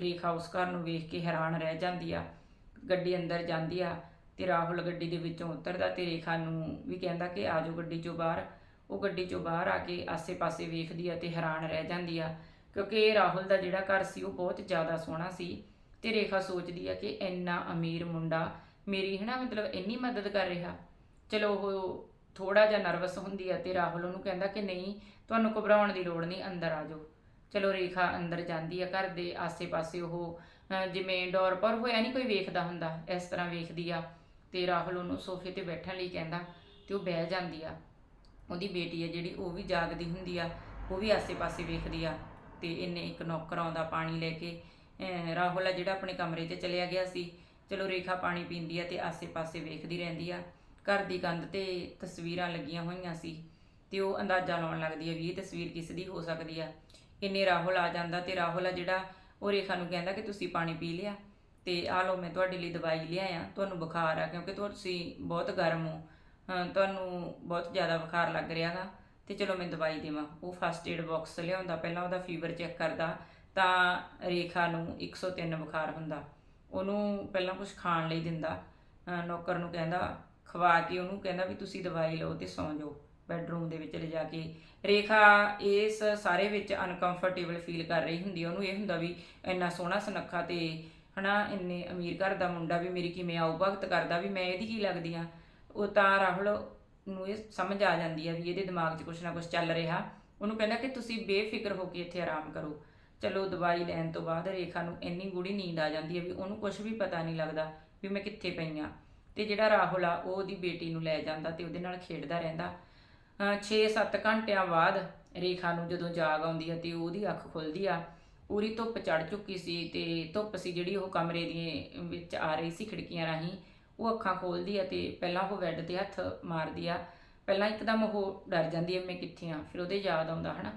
ਰੇਖਾ ਉਸ ਘਰ ਨੂੰ ਵੇਖ ਕੇ ਹੈਰਾਨ ਰਹਿ ਜਾਂਦੀ ਆ। ਗੱਡੀ ਅੰਦਰ ਜਾਂਦੀ ਆ। ਤੇ ਰਾਹੁਲ ਗੱਡੀ ਦੇ ਵਿੱਚੋਂ ਉਤਰਦਾ ਤੇ ਰੇਖਾ ਨੂੰ ਵੀ ਕਹਿੰਦਾ ਕਿ ਆਜੋ ਗੱਡੀ ਚੋਂ ਬਾਹਰ। ਉਹ ਗੱਡੀ ਚੋਂ ਬਾਹਰ ਆ ਕੇ ਆਸੇ-ਪਾਸੇ ਵੇਖਦੀ ਆ ਤੇ ਹੈਰਾਨ ਰਹਿ ਜਾਂਦੀ ਆ, ਕਿਉਂਕਿ ਰਾਹੁਲ ਦਾ ਜਿਹੜਾ ਘਰ ਸੀ ਉਹ ਬਹੁਤ ਜ਼ਿਆਦਾ ਸੋਹਣਾ ਸੀ ਤੇ ਰੇਖਾ ਸੋਚਦੀ ਆ ਕਿ ਇੰਨਾ ਅਮੀਰ ਮੁੰਡਾ ਮੇਰੀ ਹਨਾ ਮਤਲਬ ਇੰਨੀ ਮਦਦ ਕਰ ਰਿਹਾ। ਚਲੋ ਉਹ ਥੋੜਾ ਜਿਹਾ ਨਰਵਸ ਹੁੰਦੀ ਆ ਤੇ ਰਾਹੁਲ ਉਹਨੂੰ ਕਹਿੰਦਾ ਕਿ ਨਹੀਂ, ਤੁਹਾਨੂੰ ਘਬਰਾਉਣ ਦੀ ਲੋੜ ਨਹੀਂ, ਅੰਦਰ ਆ ਜਾਓ। ਚਲੋ ਰੇਖਾ ਅੰਦਰ ਜਾਂਦੀ ਆ ਘਰ ਦੇ ਆਸੇ-ਪਾਸੇ ਉਹ ਜਿਵੇਂ ਡੋਰ ਪਰ ਹੋਇਆ ਨਹੀਂ ਕੋਈ ਵੇਖਦਾ ਹੁੰਦਾ, ਇਸ ਤਰ੍ਹਾਂ ਵੇਖਦੀ ਆ। ਤੇ ਰਾਹੁਲ ਉਹਨੂੰ ਸੋਫੇ ਤੇ ਬੈਠਣ ਲਈ ਕਹਿੰਦਾ ਤੇ ਉਹ ਬਹਿ ਜਾਂਦੀ ਆ। ਉਹਦੀ ਬੇਟੀ ਆ ਜਿਹੜੀ, ਉਹ ਵੀ ਜਾਗਦੀ ਹੁੰਦੀ ਆ, ਉਹ ਵੀ ਆਸੇ-ਪਾਸੇ ਵੇਖਦੀ ਆ ਤੇ ਇਹਨੇ ਇੱਕ ਨੌਕਰ ਆਉਂਦਾ ਪਾਣੀ ਲੈ ਕੇ। ਰਾਹੁਲ ਆ ਜਿਹੜਾ ਆਪਣੇ ਕਮਰੇ 'ਚ ਚਲਿਆ ਗਿਆ ਸੀ, ਚਲੋ ਰੇਖਾ ਪਾਣੀ ਪੀਂਦੀ ਆ ਤੇ ਆਸੇ-ਪਾਸੇ ਵੇਖਦੀ ਰਹਿੰਦੀ ਆ। ਘਰ ਦੀ ਕੰਧ ਤੇ ਤਸਵੀਰਾਂ ਲੱਗੀਆਂ ਹੋਈਆਂ ਸੀ ਤੇ ਉਹ ਅੰਦਾਜ਼ਾ ਲਾਉਣ ਲੱਗਦੀ ਆ ਵੀ ਇਹ ਤਸਵੀਰ ਕਿਸ ਦੀ ਹੋ ਸਕਦੀ ਆ। ਇੰਨੇ ਰਾਹੁਲ ਆ ਜਾਂਦਾ ਤੇ ਰਾਹੁਲ ਆ ਜਿਹੜਾ, ਉਹ ਰੇਖਾ ਨੂੰ ਕਹਿੰਦਾ ਕਿ ਤੁਸੀਂ ਪਾਣੀ ਪੀ ਲਿਆ। ਤੇ ਆ ਲਓ, ਮੈਂ ਤੁਹਾਡੇ ਲਈ ਦਵਾਈ ਲਿਆਇਆ। ਤੁਹਾਨੂੰ ਬੁਖਾਰ ਆ, ਕਿਉਂਕਿ ਤੁਸੀਂ ਬਹੁਤ ਗਰਮ ਹੋ। ਤੁਹਾਨੂੰ ਬਹੁਤ ਜ਼ਿਆਦਾ ਬੁਖਾਰ ਲੱਗ ਰਿਹਾਗਾ ਤੇ ਚਲੋ, ਮੈਂ ਦਵਾਈ ਦੇਵਾਂ। ਉਹ ਫਸਟ ਏਡ ਬਾਕਸ ਲਿਆਉਂਦਾ, ਪਹਿਲਾਂ ਉਹਦਾ ਫੀਵਰ ਚੈੱਕ ਕਰਦਾ, ਤਾਂ ਰੇਖਾ ਨੂੰ 103 ਬੁਖਾਰ ਹੁੰਦਾ। ਉਹਨੂੰ ਪਹਿਲਾਂ ਕੁਝ ਖਾਣ ਲਈ ਦਿੰਦਾ। ਨੌਕਰ ਨੂੰ ਕਹਿੰਦਾ, ਖਵਾ ਕੇ ਉਹਨੂੰ ਕਹਿੰਦਾ ਵੀ ਤੁਸੀਂ ਦਵਾਈ ਲਓ ਤੇ ਸੌਂ ਜਾਓ ਬੈੱਡਰੂਮ ਦੇ ਵਿੱਚ ਲਿਜਾ ਕੇ। ਰੇਖਾ ਇਸ ਸਾਰੇ ਵਿੱਚ ਅਨਕੰਫਰਟੇਬਲ ਫੀਲ ਕਰ ਰਹੀ ਹੁੰਦੀ ਉਹਨੂੰ ਇਹ ਹੁੰਦਾ ਵੀ ਇੰਨਾ ਸੋਹਣਾ ਸੁਨੱਖਾ ਤੇ ਹਨਾ, ਇੰਨੇ ਅਮੀਰ ਘਰ ਦਾ ਮੁੰਡਾ ਵੀ ਮੇਰੀ ਕਿਵੇਂ ਆਉ ਭਗਤ ਕਰਦਾ ਵੀ ਮੈਂ ਇਹਦੀ ਕੀ ਲੱਗਦੀ ਆ ਉਹ ਤਾਂ ਰਾਹੁਲ ਨੂੰ ਇਹ ਸਮਝ ਆ ਜਾਂਦੀ ਆ ਵੀ ਇਹਦੇ ਦਿਮਾਗ 'ਚ ਕੁਛ ਨਾ ਕੁਛ ਚੱਲ ਰਿਹਾ। ਉਹਨੂੰ ਕਹਿੰਦਾ ਕਿ ਤੁਸੀਂ ਬੇਫਿਕਰ ਹੋ ਕੇ ਇੱਥੇ ਆਰਾਮ ਕਰੋ। ਚਲੋ, ਦਵਾਈ ਲੈਣ ਤੋਂ ਬਾਅਦ ਰੇਖਾ ਨੂੰ ਇੰਨੀ ਗੂੜੀ ਨੀਂਦ ਆ ਜਾਂਦੀ ਹੈ ਵੀ ਉਹਨੂੰ ਕੁਝ ਵੀ ਪਤਾ ਨਹੀਂ ਲੱਗਦਾ ਵੀ ਮੈਂ ਕਿੱਥੇ ਪਈ ਆ ਤੇ ਜਿਹੜਾ ਰਾਹੁਲ ਆ, ਉਹ ਉਹਦੀ ਬੇਟੀ ਨੂੰ ਲੈ ਜਾਂਦਾ ਤੇ ਉਹਦੇ ਨਾਲ ਖੇਡਦਾ ਰਹਿੰਦਾ। 6-7 ਘੰਟਿਆਂ ਬਾਅਦ ਰੇਖਾ ਨੂੰ ਜਦੋਂ ਜਾਗ ਆਉਂਦੀ ਹੈ ਤੇ ਉਹਦੀ ਅੱਖ ਖੁੱਲਦੀ ਆ ਪੂਰੀ ਧੁੱਪ ਚੜ ਚੁੱਕੀ ਸੀ ਤੇ ਧੁੱਪ ਸੀ ਜਿਹੜੀ ਉਹ ਕਮਰੇ ਦੀ ਵਿੱਚ ਆ ਰਹੀ ਸੀ ਖਿੜਕੀਆਂ ਰਾਹੀਂ, ਉਹ ਅੱਖਾਂ ਖੋਲਦੀ ਆ ਤੇ ਪਹਿਲਾਂ ਉਹ ਬੈੱਡ ਤੇ ਹੱਥ ਮਾਰਦੀ ਆ। ਪਹਿਲਾਂ ਇੱਕਦਮ ਉਹ ਡਰ ਜਾਂਦੀ ਹੈ ਮੈਂ ਕਿੱਥੇ ਆ, ਫਿਰ ਉਹਦੇ ਯਾਦ ਆਉਂਦਾ ਹਨਾ,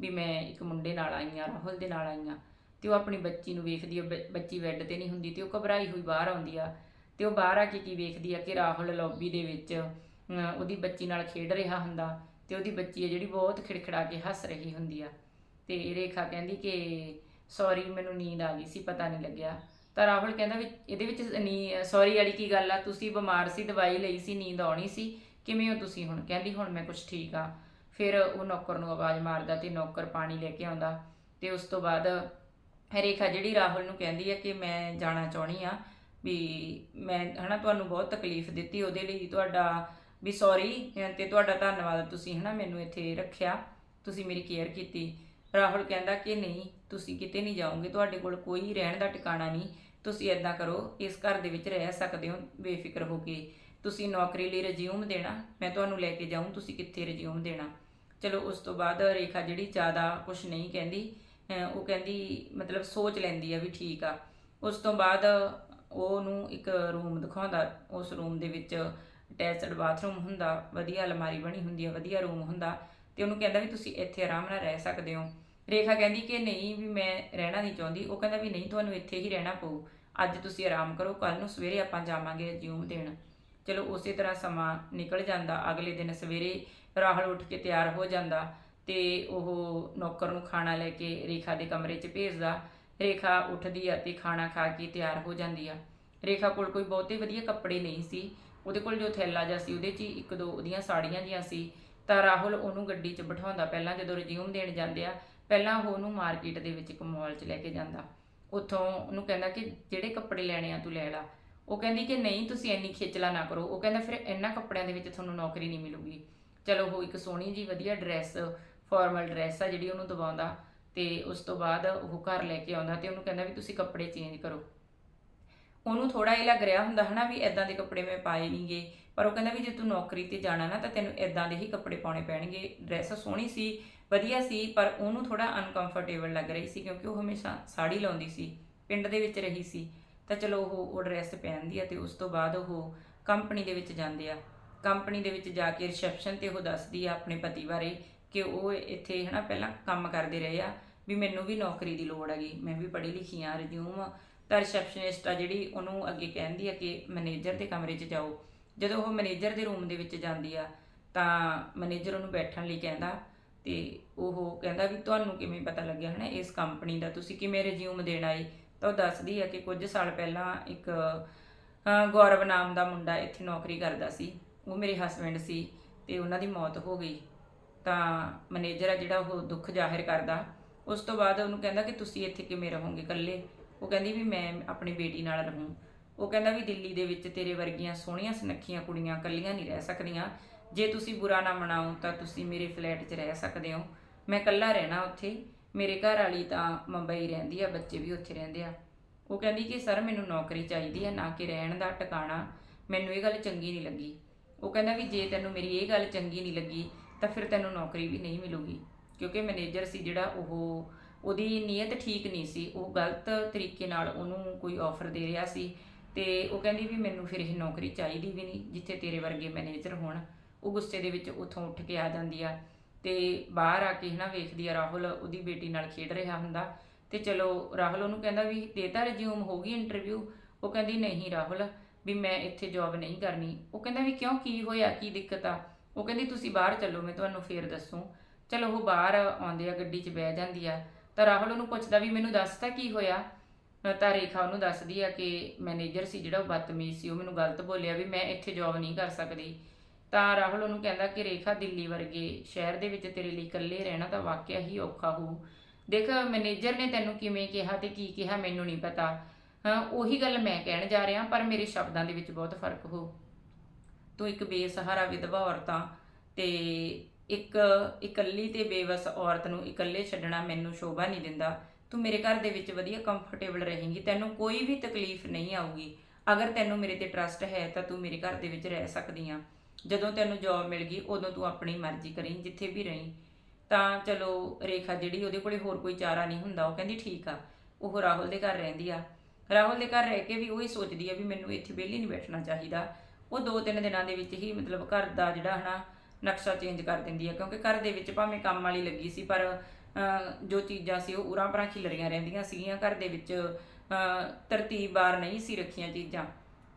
ਵੀ ਮੈਂ ਇੱਕ ਮੁੰਡੇ ਨਾਲ ਆਈ ਆ, ਰਾਹੁਲ ਦੇ ਨਾਲ ਆਈ ਆ ਤੇ ਉਹ ਆਪਣੀ ਬੱਚੀ ਨੂੰ ਵੇਖਦੀ ਆ, ਬ- ਬੱਚੀ ਬੈੱਡ ਤੇ ਨਹੀਂ ਹੁੰਦੀ ਤੇ ਉਹ ਘਬਰਾਈ ਹੋਈ ਬਾਹਰ ਆਉਂਦੀ ਆ ਤੇ ਉਹ ਬਾਹਰ ਆ ਕੇ ਕੀ ਵੇਖਦੀ ਆ ਕਿ ਰਾਹੁਲ ਲੌਬੀ ਦੇ ਵਿੱਚ ਉਹਦੀ ਬੱਚੀ ਨਾਲ ਖੇਡ ਰਿਹਾ ਹੁੰਦਾ ਤੇ ਉਹਦੀ ਬੱਚੀ ਹੈ ਜਿਹੜੀ ਬਹੁਤ ਖਿੜਖਿੜਾ ਕੇ ਹੱਸ ਰਹੀ ਹੁੰਦੀ ਆ। ਤੇ ਰੇਖਾ ਕਹਿੰਦੀ ਕਿ ਸੌਰੀ ਮੈਨੂੰ ਨੀਂਦ ਆ ਗਈ ਸੀ, ਪਤਾ ਨਹੀਂ ਲੱਗਿਆ। ਤਾਂ ਰਾਹੁਲ ਕਹਿੰਦਾ ਵੀ ਇਹਦੇ ਵਿੱਚ ਨੀ ਸੌਰੀ ਵਾਲੀ ਕੀ ਗੱਲ ਆ? ਤੁਸੀਂ ਬਿਮਾਰ ਸੀ, ਦਵਾਈ ਲਈ ਸੀ, ਨੀਂਦ ਆਉਣੀ ਸੀ, ਕਿਵੇਂ ਹੋ ਤੁਸੀਂ ਹੁਣ? ਕਹਿੰਦੀ, ਹੁਣ ਮੈਂ ਕੁਝ ਠੀਕ ਆ। ਫਿਰ ਉਹ ਨੌਕਰ ਨੂੰ ਆਵਾਜ਼ ਮਾਰਦਾ ਤੇ ਨੌਕਰ ਪਾਣੀ ਲੈ ਕੇ ਆਉਂਦਾ। ਤੇ ਉਸ ਤੋਂ ਬਾਅਦ ਰੇਖਾ ਜਿਹੜੀ ਰਾਹੁਲ ਨੂੰ ਕਹਿੰਦੀ ਹੈ ਕਿ ਮੈਂ ਜਾਣਾ ਚਾਹਣੀ ਆ, ਵੀ ਮੈਂ ਹਨਾ, ਤੁਹਾਨੂੰ ਬਹੁਤ ਤਕਲੀਫ ਦਿੱਤੀ, ਉਹਦੇ ਲਈ ਤੁਹਾਡਾ ਵੀ ਸੌਰੀ ਤੇ ਤੁਹਾਡਾ ਧੰਨਵਾਦ ਤੁਸੀਂ ਹਨਾ, ਮੈਨੂੰ ਇੱਥੇ ਰੱਖਿਆ, ਤੁਸੀਂ ਮੇਰੀ ਕੇਅਰ ਕੀਤੀ। ਰਾਹੁਲ ਕਹਿੰਦਾ ਕਿ ਨਹੀਂ, ਤੁਸੀਂ ਕਿਤੇ ਨਹੀਂ ਜਾਓਗੇ, ਤੁਹਾਡੇ ਕੋਲ ਕੋਈ ਰਹਿਣ ਦਾ ਟਿਕਾਣਾ ਨਹੀਂ। ਤੁਸੀਂ ਇਦਾਂ ਕਰੋ, ਇਸ ਘਰ ਦੇ ਵਿੱਚ ਰਹਿ ਸਕਦੇ ਹੋ, ਬੇਫਿਕਰ ਹੋ ਕੇ। ਤੁਸੀਂ ਨੌਕਰੀ ਲਈ ਰਿਜ਼ਿਊਮ ਦੇਣਾ, ਮੈਂ ਤੁਹਾਨੂੰ ਲੈ ਕੇ ਜਾਊਂ, ਤੁਸੀਂ ਕਿੱਥੇ ਰਿਜ਼ਿਊਮ ਦੇਣਾ। ਚਲੋ, ਉਸ ਤੋਂ ਬਾਅਦ ਰੇਖਾ ਜਿਹੜੀ ਜ਼ਿਆਦਾ ਕੁਝ ਨਹੀਂ ਕਹਿੰਦੀ ਉਹ ਕਹਿੰਦੀ, ਮਤਲਬ ਸੋਚ ਲੈਂਦੀ ਆ ਵੀ ਠੀਕ ਆ। ਉਸ ਤੋਂ ਬਾਅਦ ਉਹਨੂੰ ਇੱਕ ਰੂਮ ਦਿਖਾਉਂਦਾ, ਉਸ ਰੂਮ ਦੇ ਵਿੱਚ ਅਟੈਚਡ ਬਾਥਰੂਮ ਹੁੰਦਾ, ਵਧੀਆ ਅਲਮਾਰੀ ਬਣੀ ਹੁੰਦੀ ਆ, ਵਧੀਆ ਰੂਮ ਹੁੰਦਾ। ਤੇ ਉਹਨੂੰ ਕਹਿੰਦਾ ਵੀ ਤੁਸੀਂ ਇੱਥੇ ਆਰਾਮ ਨਾਲ ਰਹਿ ਸਕਦੇ ਹੋ। ਰੇਖਾ ਕਹਿੰਦੀ ਕਿ ਨਹੀਂ ਵੀ ਮੈਂ ਰਹਿਣਾ ਨਹੀਂ ਚਾਹੁੰਦੀ, ਉਹ ਕਹਿੰਦਾ ਵੀ ਨਹੀਂ, ਤੁਹਾਨੂੰ ਇੱਥੇ ਹੀ ਰਹਿਣਾ ਪਊ। ਅੱਜ ਤੁਸੀਂ ਆਰਾਮ ਕਰੋ ਕੱਲ ਨੂੰ ਸਵੇਰੇ ਆਪਾਂ ਜਾਵਾਂਗੇ ਰਿਜ਼ਿਊਮ ਦੇਣ। ਚਲੋ, ਉਸੇ ਤਰ੍ਹਾਂ ਸਮਾਂ ਨਿਕਲ ਜਾਂਦਾ, ਅਗਲੇ ਦਿਨ ਸਵੇਰੇ ਰਾਹੁਲ ਉੱਠ ਕੇ ਤਿਆਰ ਹੋ ਜਾਂਦਾ ਤੇ ਉਹ ਨੌਕਰ ਨੂੰ ਖਾਣਾ ਲੈ ਕੇ ਰੇਖਾ ਦੇ ਕਮਰੇ 'ਚ ਭੇਜਦਾ। ਰੇਖਾ ਉੱਠਦੀ ਆ ਤੇ ਖਾਣਾ ਖਾ ਕੇ ਤਿਆਰ ਹੋ ਜਾਂਦੀ ਆ। ਰੇਖਾ ਕੋਲ ਕੋਈ ਬਹੁਤੇ ਵਧੀਆ ਕੱਪੜੇ ਨਹੀਂ ਸੀ। ਉਹਦੇ ਕੋਲ ਜੋ ਥੈਲਾ ਜਿਹਾ ਸੀ, ਉਹਦੇ 'ਚ ਹੀ ਇੱਕ ਦੋ ਉਹਦੀਆਂ ਸਾੜੀਆਂ ਜੀਆਂ ਸੀ। ਤਾਂ ਰਾਹੁਲ ਉਹਨੂੰ ਗੱਡੀ 'ਚ ਬਿਠਾਉਂਦਾ, ਪਹਿਲਾਂ ਜਦੋਂ ਰਿਜ਼ਿਊਮ ਦੇਣ ਜਾਂਦੇ ਆ ਪਹਿਲਾਂ ਉਹ ਉਹਨੂੰ ਮਾਰਕੀਟ ਦੇ ਵਿੱਚ ਇੱਕ ਮਾਲ 'ਚ ਲੈ ਕੇ ਜਾਂਦਾ। ਉੱਥੋਂ ਉਹਨੂੰ ਕਹਿੰਦਾ ਕਿ ਜਿਹੜੇ ਕੱਪੜੇ ਲੈਣੇ ਆ ਤੂੰ ਲੈ ਲਾ। ਉਹ ਕਹਿੰਦੀ ਕਿ ਨਹੀਂ, ਤੁਸੀਂ ਇੰਨੀ ਖੇਚਲਾ ਨਾ ਕਰੋ। ਉਹ ਕਹਿੰਦਾ ਫਿਰ ਇਹਨਾਂ ਕੱਪੜਿਆਂ ਦੇ ਵਿੱਚ ਤੁਹਾਨੂੰ ਨੌਕਰੀ ਨਹੀਂ ਮਿਲੂਗੀ। ਚਲੋ ਉਹ ਇੱਕ ਸੋਹਣੀ ਜੀ ਵਧੀਆ ਡਰੈਸ ਫਾਰਮਲ ਡਰੈਸ ਆ ਜਿਹੜੀ ਉਹਨੂੰ ਦਵਾਉਂਦਾ ਤੇ ਉਸ ਤੋਂ ਬਾਅਦ ਉਹ ਘਰ ਲੈ ਕੇ ਆਉਂਦਾ ਤੇ ਉਹਨੂੰ ਕਹਿੰਦਾ ਵੀ ਤੁਸੀਂ ਕੱਪੜੇ ਚੇਂਜ ਕਰੋ। ਉਹਨੂੰ ਥੋੜਾ ਇਹ ਲੱਗ ਰਿਹਾ ਹੁੰਦਾ ਹਨਾ ਵੀ ਐਦਾਂ ਦੇ ਕੱਪੜੇ ਮੈਂ ਪਾਏ ਨਹੀਂਗੇ ਪਰ ਉਹ ਕਹਿੰਦਾ ਵੀ ਜੇ ਤੂੰ ਨੌਕਰੀ ਤੇ ਜਾਣਾ ਨਾ ਤਾਂ ਤੈਨੂੰ ਐਦਾਂ ਦੇ ਹੀ ਕੱਪੜੇ ਪਾਉਣੇ ਪੈਣਗੇ। ਡਰੈਸ ਸੋਹਣੀ ਸੀ ਵਧੀਆ ਸੀ, ਪਰ ਉਹਨੂੰ ਥੋੜਾ ਅਨਕੰਫਰਟੇਬਲ ਲੱਗ ਰਹੀ ਸੀ ਕਿਉਂਕਿ ਉਹ ਹਮੇਸ਼ਾ ਸਾੜੀ ਲਾਉਂਦੀ ਸੀ, ਪਿੰਡ ਦੇ ਵਿੱਚ ਰਹੀ ਸੀ। ਤਾਂ ਚਲੋ ਉਹ ਉਹ ਡਰੈਸ ਪਹਿਨਦੀ ਆ ਤੇ ਉਸ ਤੋਂ ਬਾਅਦ ਉਹ ਕੰਪਨੀ ਦੇ ਵਿੱਚ ਜਾਂਦੇ ਆ। ਕੰਪਨੀ ਦੇ ਵਿੱਚ ਜਾ ਕੇ ਰਿਸੈਪਸ਼ਨ ਤੇ ਉਹ ਦੱਸਦੀ ਆ ਆਪਣੇ ਪਤੀ ਬਾਰੇ ਕਿ ਉਹ ਇੱਥੇ ਹਨਾ ਪਹਿਲਾਂ ਕੰਮ ਕਰਦੇ ਰਹੇ ਆ ਵੀ ਮੈਨੂੰ ਵੀ ਨੌਕਰੀ ਦੀ ਲੋੜ ਹੈਗੀ, ਮੈਂ ਵੀ ਪੜ੍ਹੀ ਲਿਖੀ ਆ ਰਿਜ਼ਿਊਮ ਤਾਂ ਰਿਸੈਪਸ਼ਨਿਸਟ ਆ ਜਿਹੜੀ ਉਹਨੂੰ ਅੱਗੇ ਕਹਿੰਦੀ ਆ ਕਿ ਮੈਨੇਜਰ ਦੇ ਕਮਰੇ 'ਚ ਜਾਓ। ਜਦੋਂ ਉਹ ਮੈਨੇਜਰ ਦੇ ਰੂਮ ਦੇ ਵਿੱਚ ਜਾਂਦੀ ਆ ਤਾਂ ਮੈਨੇਜਰ ਉਹਨੂੰ ਬੈਠਣ ਲਈ ਕਹਿੰਦਾ ਤੇ ਉਹ ਕਹਿੰਦਾ ਵੀ ਤੁਹਾਨੂੰ ਕਿਵੇਂ ਪਤਾ ਲੱਗਿਆ ਹਨਾ, ਇਸ ਕੰਪਨੀ ਦਾ, ਤੁਸੀਂ ਕਿਵੇਂ ਰਿਜ਼ਿਊਮ ਦੇਣ ਆਏ? ਤਾਂ ਉਹ ਦੱਸਦੀ ਆ ਕਿ ਕੁਝ ਸਾਲ ਪਹਿਲਾਂ ਇੱਕ ਗੌਰਵ ਨਾਮ ਦਾ ਮੁੰਡਾ ਇੱਥੇ ਨੌਕਰੀ ਕਰਦਾ ਸੀ। ਉਹ ਮੇਰੇ ਹਸਬੰਡ ਸੀ ਤੇ ਉਹਨਾਂ ਦੀ ਮੌਤ ਹੋ ਗਈ। ਤਾਂ ਮੈਨੇਜਰ ਆ ਜਿਹੜਾ ਉਹ ਦੁੱਖ ਜ਼ਾਹਿਰ ਕਰਦਾ। ਉਸ ਤੋਂ ਬਾਅਦ ਉਹਨੂੰ ਕਹਿੰਦਾ ਕਿ ਤੁਸੀਂ ਇੱਥੇ ਕਿਵੇਂ ਰਹੋਗੇ ਇਕੱਲੇ? ਉਹ ਕਹਿੰਦੀ ਵੀ ਮੈਂ ਆਪਣੀ ਬੇਟੀ ਨਾਲ ਰਹੂੰ। ਉਹ ਕਹਿੰਦਾ ਵੀ ਦਿੱਲੀ ਦੇ ਵਿੱਚ ਤੇਰੇ ਵਰਗੀਆਂ ਸੋਹਣੀਆਂ ਸੁਨੱਖੀਆਂ ਕੁੜੀਆਂ ਇਕੱਲੀਆਂ ਨਹੀਂ ਰਹਿ ਸਕਦੀਆਂ। ਜੇ ਤੁਸੀਂ ਬੁਰਾ ਨਾ ਮਨਾਓ ਤਾਂ ਤੁਸੀਂ ਮੇਰੇ ਫਲੈਟ 'ਚ ਰਹਿ ਸਕਦੇ ਹੋ। ਮੈਂ ਇਕੱਲਾ ਰਹਿਣਾ ਉੱਥੇ। ਮੇਰੇ ਘਰ ਵਾਲੀ ਤਾਂ ਮੁੰਬਈ ਰਹਿੰਦੀ ਆ, ਬੱਚੇ ਵੀ ਉੱਥੇ ਰਹਿੰਦੇ ਆ। ਉਹ ਕਹਿੰਦੀ ਕਿ ਸਰ ਮੈਨੂੰ ਨੌਕਰੀ ਚਾਹੀਦੀ ਹੈ ਨਾ ਕਿ ਰਹਿਣ ਦਾ ਟਿਕਾਣਾ। ਮੈਨੂੰ ਇਹ ਗੱਲ ਚੰਗੀ ਨਹੀਂ ਲੱਗੀ। ਉਹ ਕਹਿੰਦਾ ਵੀ ਜੇ ਤੈਨੂੰ ਮੇਰੀ ਇਹ ਗੱਲ ਚੰਗੀ ਨਹੀਂ ਲੱਗੀ ਤਾਂ ਫਿਰ ਤੈਨੂੰ ਨੌਕਰੀ ਵੀ ਨਹੀਂ ਮਿਲੂਗੀ। ਕਿਉਂਕਿ ਮੈਨੇਜਰ ਸੀ ਜਿਹੜਾ ਉਹ, ਉਹਦੀ ਨੀਅਤ ਠੀਕ ਨਹੀਂ ਸੀ। ਉਹ ਗਲਤ ਤਰੀਕੇ ਨਾਲ ਉਹਨੂੰ ਕੋਈ ਆਫਰ ਦੇ ਰਿਹਾ ਸੀ ਤੇ ਉਹ ਕਹਿੰਦੀ ਵੀ ਮੈਨੂੰ ਫਿਰ ਇਹ ਨੌਕਰੀ ਚਾਹੀਦੀ ਵੀ ਨਹੀਂ, ਜਿੱਥੇ ਤੇਰੇ ਵਰਗੇ ਮੈਨੇਜਰ ਹੋਣ। ਉਹ ਗੁੱਸੇ ਦੇ ਵਿੱਚ ਉੱਥੋਂ ਉੱਠ ਕੇ ਆ ਜਾਂਦੀ ਆ ਤੇ ਬਾਹਰ ਆ ਕੇ ਹਨਾ ਵੇਖਦੀ ਆ ਰਾਹੁਲ, ਉਹਦੀ ਬੇਟੀ ਨਾਲ ਖੇਡ ਰਿਹਾ ਹੁੰਦਾ ਤੇ ਚਲੋ ਰਾਹੁਲ ਉਹਨੂੰ ਕਹਿੰਦਾ ਵੀ ਦੇਤਾ ਰਿਜ਼ਿਊਮ ਹੋ ਗਈ ਇੰਟਰਵਿਊ ਉਹ ਕਹਿੰਦੀ ਨਹੀਂ ਰਾਹੁਲ ਵੀ ਮੈਂ ਇੱਥੇ ਜੌਬ ਨਹੀਂ ਕਰਨੀ। ਉਹ ਕਹਿੰਦਾ ਵੀ ਕਿਉਂ, ਕੀ ਹੋਇਆ, ਕੀ ਦਿੱਕਤ ਆ? ਉਹ ਕਹਿੰਦੀ ਤੁਸੀਂ ਬਾਹਰ ਚੱਲੋ, ਮੈਂ ਤੁਹਾਨੂੰ ਫੇਰ ਦੱਸੂ। ਚਲੋ ਉਹ ਬਾਹਰ ਆਉਂਦੇ ਆ, ਗੱਡੀ 'ਚ ਬਹਿ ਜਾਂਦੀ ਆ। ਤਾਂ ਰਾਹੁਲ ਉਹਨੂੰ ਪੁੱਛਦਾ ਵੀ ਮੈਨੂੰ ਦੱਸ ਤਾਂ ਕੀ ਹੋਇਆ? ਤਾਂ ਰੇਖਾ ਉਹਨੂੰ ਦੱਸਦੀ ਆ ਕਿ ਮੈਨੇਜਰ ਸੀ ਜਿਹੜਾ, ਉਹ ਬਦਤਮੀਜ਼ ਸੀ। ਉਹ ਮੈਨੂੰ ਗਲਤ ਬੋਲਿਆ ਵੀ ਮੈਂ ਇੱਥੇ ਜੌਬ ਨਹੀਂ ਕਰ ਸਕਦੀ। ਤਾਂ ਰਾਹੁਲ ਉਹਨੂੰ ਕਹਿੰਦਾ ਕਿ ਰੇਖਾ ਦਿੱਲੀ ਵਰਗੇ ਸ਼ਹਿਰ ਦੇ ਵਿੱਚ ਤੇਰੇ ਲਈ ਇਕੱਲੇ ਰਹਿਣਾ ਤਾਂ ਵਾਕਿਆ ਹੀ ਔਖਾ ਹੋਊ। ਦੇਖ, ਮੈਨੇਜਰ ਨੇ ਤੈਨੂੰ ਕਿਵੇਂ ਕਿਹਾ ਤੇ ਕੀ ਕਿਹਾ ਮੈਨੂੰ ਨਹੀਂ ਪਤਾ। ਹਾਂ, ਉਹੀ ਗੱਲ ਮੈਂ ਕਹਿਣ ਜਾ ਰਿਹਾ, ਪਰ ਮੇਰੇ ਸ਼ਬਦਾਂ ਦੇ ਵਿੱਚ ਬਹੁਤ ਫ਼ਰਕ ਹੋ। ਤੂੰ ਇੱਕ ਬੇਸਹਾਰਾ ਵਿਧਵਾ ਔਰਤਾਂ ਤੇ ਇੱਕ ਇਕੱਲੀ ਤੇ ਬੇਵਸ ਔਰਤ ਨੂੰ ਇਕੱਲੇ ਛੱਡਣਾ ਮੈਨੂੰ ਸ਼ੋਭਾ ਨਹੀਂ ਦਿੰਦਾ। ਤੂੰ ਮੇਰੇ ਘਰ ਦੇ ਵਿੱਚ ਵਧੀਆ ਕੰਫਰਟੇਬਲ ਰਹੇਂਗੀ, ਤੈਨੂੰ ਕੋਈ ਵੀ ਤਕਲੀਫ ਨਹੀਂ ਆਊਗੀ। ਅਗਰ ਤੈਨੂੰ ਮੇਰੇ ਤੇ ਟਰਸਟ ਹੈ ਤਾਂ ਤੂੰ ਮੇਰੇ ਘਰ ਦੇ ਵਿੱਚ ਰਹਿ ਸਕਦੀ ਆ। ਜਦੋਂ ਤੈਨੂੰ ਜੌਬ ਮਿਲ ਗਈ ਉਦੋਂ ਤੂੰ ਆਪਣੀ ਮਰਜ਼ੀ ਕਰੀਂ ਜਿੱਥੇ ਵੀ ਰਹੀਂ। ਤਾਂ ਚਲੋ ਰੇਖਾ ਜਿਹੜੀ ਉਹਦੇ ਕੋਲੇ ਹੋਰ ਕੋਈ ਚਾਰਾ ਨਹੀਂ ਹੁੰਦਾ ਉਹ ਕਹਿੰਦੀ ਠੀਕ ਆ ਉਹ ਰਾਹੁਲ ਦੇ ਘਰ ਰਹਿੰਦੀ ਆ। ਰਾਹੁਲ ਦੇ ਘਰ ਰਹਿ ਕੇ ਵੀ ਉਹੀ ਸੋਚਦੀ ਆ ਵੀ ਮੈਨੂੰ ਇੱਥੇ ਵਿਹਲੀ ਨਹੀਂ ਬੈਠਣਾ ਚਾਹੀਦਾ। ਉਹ ਦੋ ਤਿੰਨ ਦਿਨਾਂ ਦੇ ਵਿੱਚ ਹੀ ਮਤਲਬ ਘਰ ਦਾ ਜਿਹੜਾ ਹਨਾ ਨਕਸ਼ਾ ਚੇਂਜ ਕਰ ਦਿੰਦੀ ਆ ਕਿਉਂਕਿ ਘਰ ਦੇ ਵਿੱਚ ਭਾਵੇਂ ਕੰਮ ਵਾਲੀ ਲੱਗੀ ਸੀ ਪਰ ਜੋ ਚੀਜ਼ਾਂ ਸੀ ਉਹ ਉਰਾਂ ਪਰਾਂ ਖਿਲਰੀਆਂ ਰਹਿੰਦੀਆਂ ਸੀਗੀਆਂ। ਘਰ ਦੇ ਵਿੱਚ ਅਹ, ਤਰਤੀਬਵਾਰ ਨਹੀਂ ਸੀ ਰੱਖੀਆਂ ਚੀਜ਼ਾਂ।